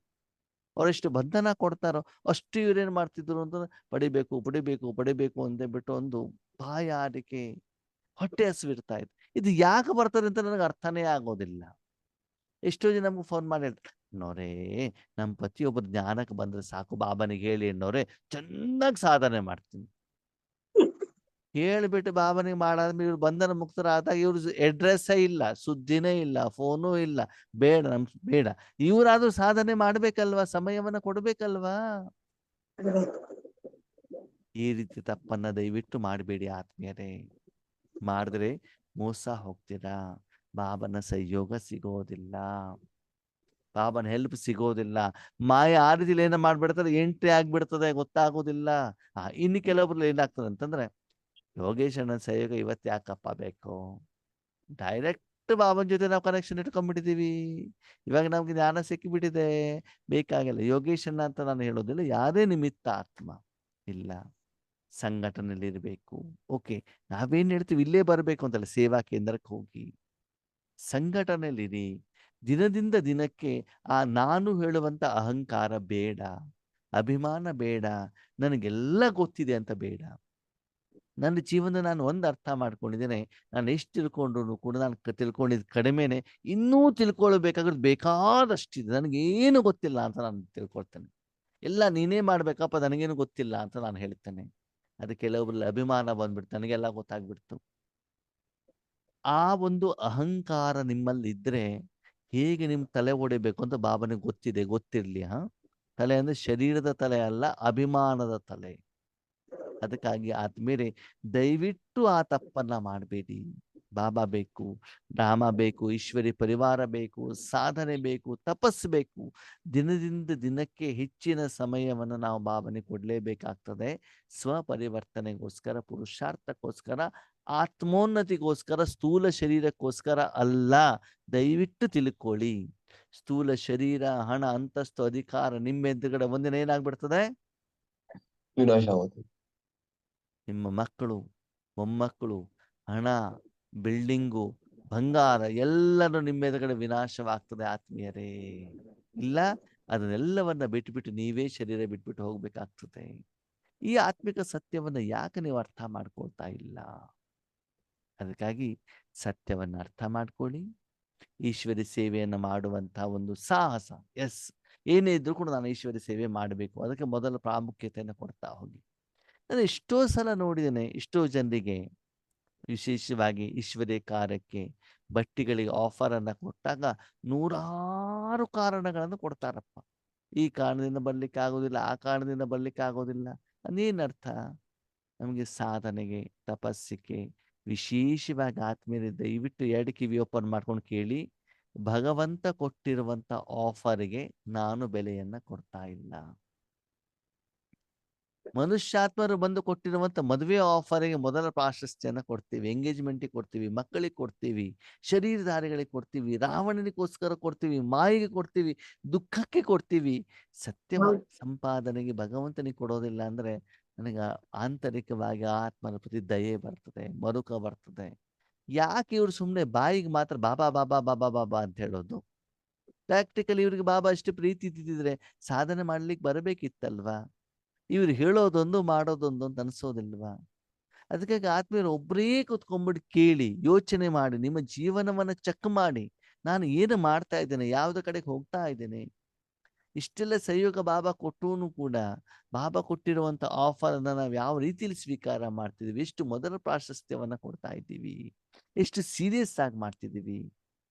S1: ಅವರೆಷ್ಟು ಬಂಧನ ಕೊಡ್ತಾರೋ, ಅಷ್ಟು ಇವ್ರೇನ್ ಮಾಡ್ತಿದ್ರು ಅಂತಂದ್ರೆ, ಪಡಿಬೇಕು ಪಡಿಬೇಕು ಪಡಿಬೇಕು ಅಂತ ಬಿಟ್ಟು ಒಂದು ಬಾಯಾರಿಕೆ ಹೊಟ್ಟೆ ಹಸಿವಿರ್ತಾ ಇತ್ತು. ಇದು ಯಾಕೆ ಬರ್ತಾರೆ ಅಂತ ನನಗೆ ಅರ್ಥನೇ ಆಗೋದಿಲ್ಲ. ಎಷ್ಟೋ ಜನ ನಮ್ಗೆ ಫೋನ್ ಮಾಡಿ ನೋರೇ ನಮ್ಮ ಪತಿಯೊಬ್ಬರು ಜ್ಞಾನಕ್ಕೆ ಬಂದ್ರೆ ಸಾಕು, ಬಾಬನಿಗೆ ಹೇಳಿ ಅನ್ನೋರೆ, ಚೆನ್ನಾಗಿ ಸಾಧನೆ ಮಾಡ್ತೀನಿ. ಹೇಳ್ಬಿಟ್ಟು ಬಾಬನಿಗೆ ಮಾಡಾದ್ಮೇಲೆ ಇವ್ರು ಬಂಧನ ಮುಕ್ತರಾದಾಗ ಇವ್ರ ಅಡ್ರೆಸ್ಸೇ ಇಲ್ಲ, ಸುದ್ದಿನೇ ಇಲ್ಲ ಫೋನೂ ಇಲ್ಲ. ಬೇಡ, ನಮ್ ಬೇಡ. ಇವರಾದ್ರೂ ಸಾಧನೆ ಮಾಡ್ಬೇಕಲ್ವಾ? ಸಮಯವನ್ನ ಕೊಡ್ಬೇಕಲ್ವಾ. ಈ ರೀತಿ ತಪ್ಪನ್ನ ದಯವಿಟ್ಟು ಮಾಡಬೇಡಿ ಆತ್ಮೀಯರೇ. ಮಾಡಿದ್ರೆ ಮೋಸ ಹೋಗ್ತೀರಾ? ಬಾಬನ ಸಹಯೋಗ ಸಿಗೋದಿಲ್ಲ. ಬಾಬನ ಹೆಲ್ಪ್ ಸಿಗೋದಿಲ್ಲ. ಮಾಯ ಆ ರೀತಿಲಿ ಏನ ಮಾಡ್ಬಿಡ್ತಾರೆ, ಎಂಟ್ರಿ ಆಗ್ಬಿಡ್ತದೆ, ಗೊತ್ತಾಗೋದಿಲ್ಲ. ಇನ್ನು ಕೆಲವೊಬ್ರಲ್ಲಿ ಏನಾಗ್ತದೆ ಅಂತಂದ್ರೆ ಯೋಗೇಶ್ ಅಣ್ಣನ ಸಹಯೋಗ ಇವತ್ತು ಯಾಕಪ್ಪ ಬೇಕು? ಡೈರೆಕ್ಟ್ ಬಾಬನ ಜೊತೆ ನಾವು ಕನೆಕ್ಷನ್ ಇಟ್ಕೊಂಡ್ಬಿಟ್ಟಿದೀವಿ ಇವಾಗ ನಮ್ಗೆ ಜ್ಞಾನ ಸಿಕ್ಕಿಬಿಟ್ಟಿದೆ. ಬೇಕಾಗಿಲ್ಲ. ಯೋಗೇಶ್ ಅಣ್ಣ ಅಂತ ನಾನು ಹೇಳೋದಿಲ್ಲ. ಯಾರೇ ನಿಮಿತ್ತ ಆತ್ಮ ಇಲ್ಲ, ಸಂಘಟನೆಯಲ್ಲಿ ಇರಬೇಕು. ಓಕೆ, ನಾವೇನ್ ಹೇಳ್ತೀವಿ? ಇಲ್ಲೇ ಬರಬೇಕು ಅಂತಲ್ಲ. ಸೇವಾ ಕೇಂದ್ರಕ್ಕೆ ಹೋಗಿ. ಸಂಘಟನೆಯಲ್ಲಿರಿ ದಿನದಿಂದ ದಿನಕ್ಕೆ ಆ ನಾನು ಹೇಳುವಂತ ಅಹಂಕಾರ ಬೇಡ, ಅಭಿಮಾನ ಬೇಡ, ನನಗೆಲ್ಲ ಗೊತ್ತಿದೆ ಅಂತ ಬೇಡ. ನನ್ನ ಜೀವನ ನಾನು ಒಂದು ಅರ್ಥ ಮಾಡ್ಕೊಂಡಿದ್ದೇನೆ, ನಾನು ಎಷ್ಟು ತಿಳ್ಕೊಂಡ್ರು ಕೂಡ ನಾನು ತಿಳ್ಕೊಂಡಿದ್ದು ಕಡಿಮೆನೆ ಇನ್ನೂ ತಿಳ್ಕೊಳ್ಬೇಕಾಗಿರೋದು ಬೇಕಾದಷ್ಟಿದೆ. ನನಗೇನು ಗೊತ್ತಿಲ್ಲ ಅಂತ ನಾನು ತಿಳ್ಕೊಳ್ತೇನೆ. ಎಲ್ಲ ನೀನೇ ಮಾಡ್ಬೇಕಪ್ಪ, ನನಗೇನು ಗೊತ್ತಿಲ್ಲ ಅಂತ ನಾನು ಹೇಳ್ತೇನೆ. ಅದು ಕೆಲವೊಬ್ರಲ್ಲಿ ಅಭಿಮಾನ ಬಂದ್ಬಿಡ್ತು, ನನಗೆಲ್ಲ ಗೊತ್ತಾಗ್ಬಿಡ್ತು. ಆ ಒಂದು ಅಹಂಕಾರ ನಿಮ್ಮಲ್ಲಿ ಇದ್ರೆ ಹೇಗೆ ನಿಮ್ ತಲೆ ಒಡಿಬೇಕು ಅಂತ ಬಾಬನಿಗೆ ಗೊತ್ತಿದೆ, ಗೊತ್ತಿರ್ಲಿ, ಹಾ? ತಲೆ ಅಂದ್ರೆ ಶರೀರದ ತಲೆ ಅಲ್ಲ, ಅಭಿಮಾನದ ತಲೆ. ಅದಕ್ಕಾಗಿ ಆದ್ಮೇಲೆ ದಯವಿಟ್ಟು ಆ ತಪ್ಪನ್ನ ಮಾಡಬೇಡಿ. ಬಾಬಾ ಬೇಕು, ರಾಮ ಬೇಕು, ಈಶ್ವರಿ ಪರಿವಾರ ಬೇಕು, ಸಾಧನೆ ಬೇಕು, ತಪಸ್ಸು ಬೇಕು. ದಿನದಿಂದ ದಿನಕ್ಕೆ ಹೆಚ್ಚಿನ ಸಮಯವನ್ನು ನಾವು ಬಾಬನಿಗೆ ಸ್ವ ಸ್ವಪರಿವರ್ತನೆಗೋಸ್ಕರ, ಪುರುಷಾರ್ಥಕ್ಕೋಸ್ಕರ, ಆತ್ಮೋನ್ನತಿಗೋಸ್ಕರ, ಸ್ಥೂಲ ಶರೀರಕ್ಕೋಸ್ಕರ ಅಲ್ಲ, ದಯವಿಟ್ಟು ತಿಳ್ಕೊಳ್ಳಿ. ಸ್ಥೂಲ ಶರೀರ, ಹಣ, ಅಂತಸ್ತು, ಅಧಿಕಾರ, ನಿಮ್ಮ ಒಂದಿನ ಏನಾಗ್ಬಿಡ್ತದೆ?
S2: ವಿನಾಶ
S1: ನಿಮ್ಮ ಮಕ್ಕಳು, ಮೊಮ್ಮಕ್ಕಳು, ಹಣ, ಬಿಲ್ಡಿಂಗು, ಬಂಗಾರ ಎಲ್ಲರೂ ನಿಮ್ಮ ಎದುರುಗಡೆ ವಿನಾಶವಾಗ್ತದೆ ಆತ್ಮೀಯರೇ. ಇಲ್ಲ, ಅದನ್ನೆಲ್ಲವನ್ನ ಬಿಟ್ಬಿಟ್ಟು ನೀವೇ ಶರೀರ ಬಿಟ್ಬಿಟ್ಟು ಹೋಗ್ಬೇಕಾಗ್ತದೆ. ಈ ಆತ್ಮಿಕ ಸತ್ಯವನ್ನ ಯಾಕೆ ನೀವು ಅರ್ಥ ಮಾಡ್ಕೊಳ್ತಾ ಇಲ್ಲ? ಅದಕ್ಕಾಗಿ ಸತ್ಯವನ್ನ ಅರ್ಥ ಮಾಡ್ಕೊಳ್ಳಿ. ಈಶ್ವರಿ ಸೇವೆಯನ್ನ ಮಾಡುವಂತಹ ಒಂದು ಸಾಹಸ, ಎಸ್, ಏನೇ ಇದ್ರೂ ಕೂಡ ನಾನು ಈಶ್ವರಿ ಸೇವೆ ಮಾಡಬೇಕು. ಅದಕ್ಕೆ ಮೊದಲ ಪ್ರಾಮುಖ್ಯತೆಯನ್ನು ಕೊಡ್ತಾ ಹೋಗಿ. ನಾನು ಎಷ್ಟೋ ಸಲ ನೋಡಿದ್ದೇನೆ, ಎಷ್ಟೋ ಜನರಿಗೆ ವಿಶೇಷವಾಗಿ ಈಶ್ವರ್ಯ ಕಾರ್ಯಕ್ಕೆ ಬಟ್ಟಿಗಳಿಗೆ ಆಫರ್ ಅನ್ನ ಕೊಟ್ಟಾಗ ನೂರಾರು ಕಾರಣಗಳನ್ನು ಕೊಡ್ತಾರಪ್ಪ. ಈ ಕಾರಣದಿಂದ ಬರ್ಲಿಕ್ಕೆ ಆಗೋದಿಲ್ಲ, ಆ ಕಾರಣದಿಂದ ಬರ್ಲಿಕ್ಕೆ ಆಗೋದಿಲ್ಲ. ಅದೇನರ್ಥ ನಮಗೆ ಸಾಧನೆಗೆ, ತಪಸ್ಸಿಗೆ ವಿಶೇಷವಾಗಿ ಆತ್ಮೀಯ ದಯವಿಟ್ಟು ಎರಡು ಕಿವಿ ಓಪನ್ ಮಾಡ್ಕೊಂಡು ಕೇಳಿ. ಭಗವಂತ ಕೊಟ್ಟಿರುವಂತ ಆಫರ್ಗೆ ನಾನು ಬೆಲೆಯನ್ನ ಕೊಡ್ತಾ ಇಲ್ಲ. ಮನುಷ್ಯಾತ್ಮರು ಬಂದು ಕೊಟ್ಟಿರುವಂತ ಮದುವೆ ಆಫರ್ಗೆ ಮೊದಲ ಪ್ರಾಶಸ್ತ್ಯನ ಕೊಡ್ತೀವಿ ಎಂಗೇಜ್ಮೆಂಟಿಗೆ ಕೊಡ್ತೀವಿ ಮಕ್ಕಳಿಗೆ ಕೊಡ್ತೀವಿ ಶರೀರಧಾರಿಗಳಿಗೆ ಕೊಡ್ತೀವಿ ರಾವಣನಿಗೋಸ್ಕರ ಕೊಡ್ತೀವಿ ಮಾಯಿಗೆ ಕೊಡ್ತೀವಿ ದುಃಖಕ್ಕೆ ಕೊಡ್ತೀವಿ. ಸತ್ಯವಾದ ಸಂಪಾದನೆಗೆ ಭಗವಂತನಿಗೆ ಕೊಡೋದಿಲ್ಲ ಅಂದ್ರೆ ನನಗ ಆಂತರಿಕವಾಗಿ ಆತ್ಮನ ಪ್ರತಿ ದಯೆ ಬರ್ತದೆ ಮರುಕ ಬರ್ತದೆ. ಯಾಕೆ ಇವ್ರು ಸುಮ್ಮನೆ ಬಾಯಿಗೆ ಮಾತ್ರ ಬಾಬಾ ಬಾಬಾ ಬಾಬಾ ಬಾಬಾ ಅಂತ ಹೇಳೋದು? ಪ್ರಾಕ್ಟಿಕಲಿ ಇವ್ರಿಗೆ ಬಾಬಾ ಅಷ್ಟು ಪ್ರೀತಿ ಇದ್ದಿದ್ರೆ ಸಾಧನೆ ಮಾಡ್ಲಿಕ್ಕೆ ಬರಬೇಕಿತ್ತಲ್ವಾ? ಇವ್ರು ಹೇಳೋದೊಂದು ಮಾಡೋದೊಂದು ಅಂತ ಅನ್ಸೋದಿಲ್ವಾ? ಅದಕ್ಕಾಗಿ ಆತ್ಮೀಯರು ಒಬ್ಬರೇ ಕುತ್ಕೊಂಡ್ಬಿಟ್ಟು ಕೇಳಿ, ಯೋಚನೆ ಮಾಡಿ, ನಿಮ್ಮ ಜೀವನವನ್ನ ಚೆಕ್ ಮಾಡಿ, ನಾನು ಏನು ಮಾಡ್ತಾ ಇದ್ದೇನೆ, ಯಾವ್ದ ಕಡೆಗೆ ಹೋಗ್ತಾ ಇದ್ದೇನೆ? ಇಷ್ಟೆಲ್ಲ ಸಹಯೋಗ ಬಾಬಾ ಕೊಟ್ಟೂನು ಕೂಡ, ಬಾಬಾ ಕೊಟ್ಟಿರುವಂತ ಆಫರ್ ಅನ್ನ ನಾವು ಯಾವ ರೀತಿಯಲ್ಲಿ ಸ್ವೀಕಾರ ಮಾಡ್ತಿದ್ದೀವಿ? ಎಷ್ಟು ಮೊದಲ ಪ್ರಾಶಸ್ತ್ಯವನ್ನ ಕೊಡ್ತಾ ಇದ್ದೀವಿ? ಎಷ್ಟು ಸೀರಿಯಸ್ ಆಗಿ ಮಾಡ್ತಿದ್ದೀವಿ?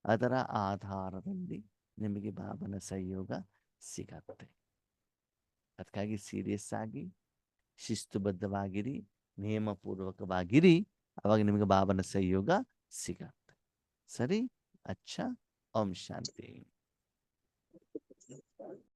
S1: ಅದರ ಆಧಾರದಲ್ಲಿ ನಿಮಗೆ ಬಾಬನ ಸಹಯೋಗ ಸಿಗತ್ತೆ. ಅದಕ್ಕಾಗಿ ಸೀರಿಯಸ್ ಆಗಿ ಶಿಸ್ತುಬದ್ಧವಾಗಿರಿ ನಿಯಮಪೂರ್ವಕವಾಗಿರಿ ಅವಾಗ ನಿಮಗೆ ಬಾಬನ ಸಹಯೋಗ ಸಿಗತ್ತೆ. ಸರಿ? ಅಚ್ಚ? ಓಂ ಶಾಂತಿ.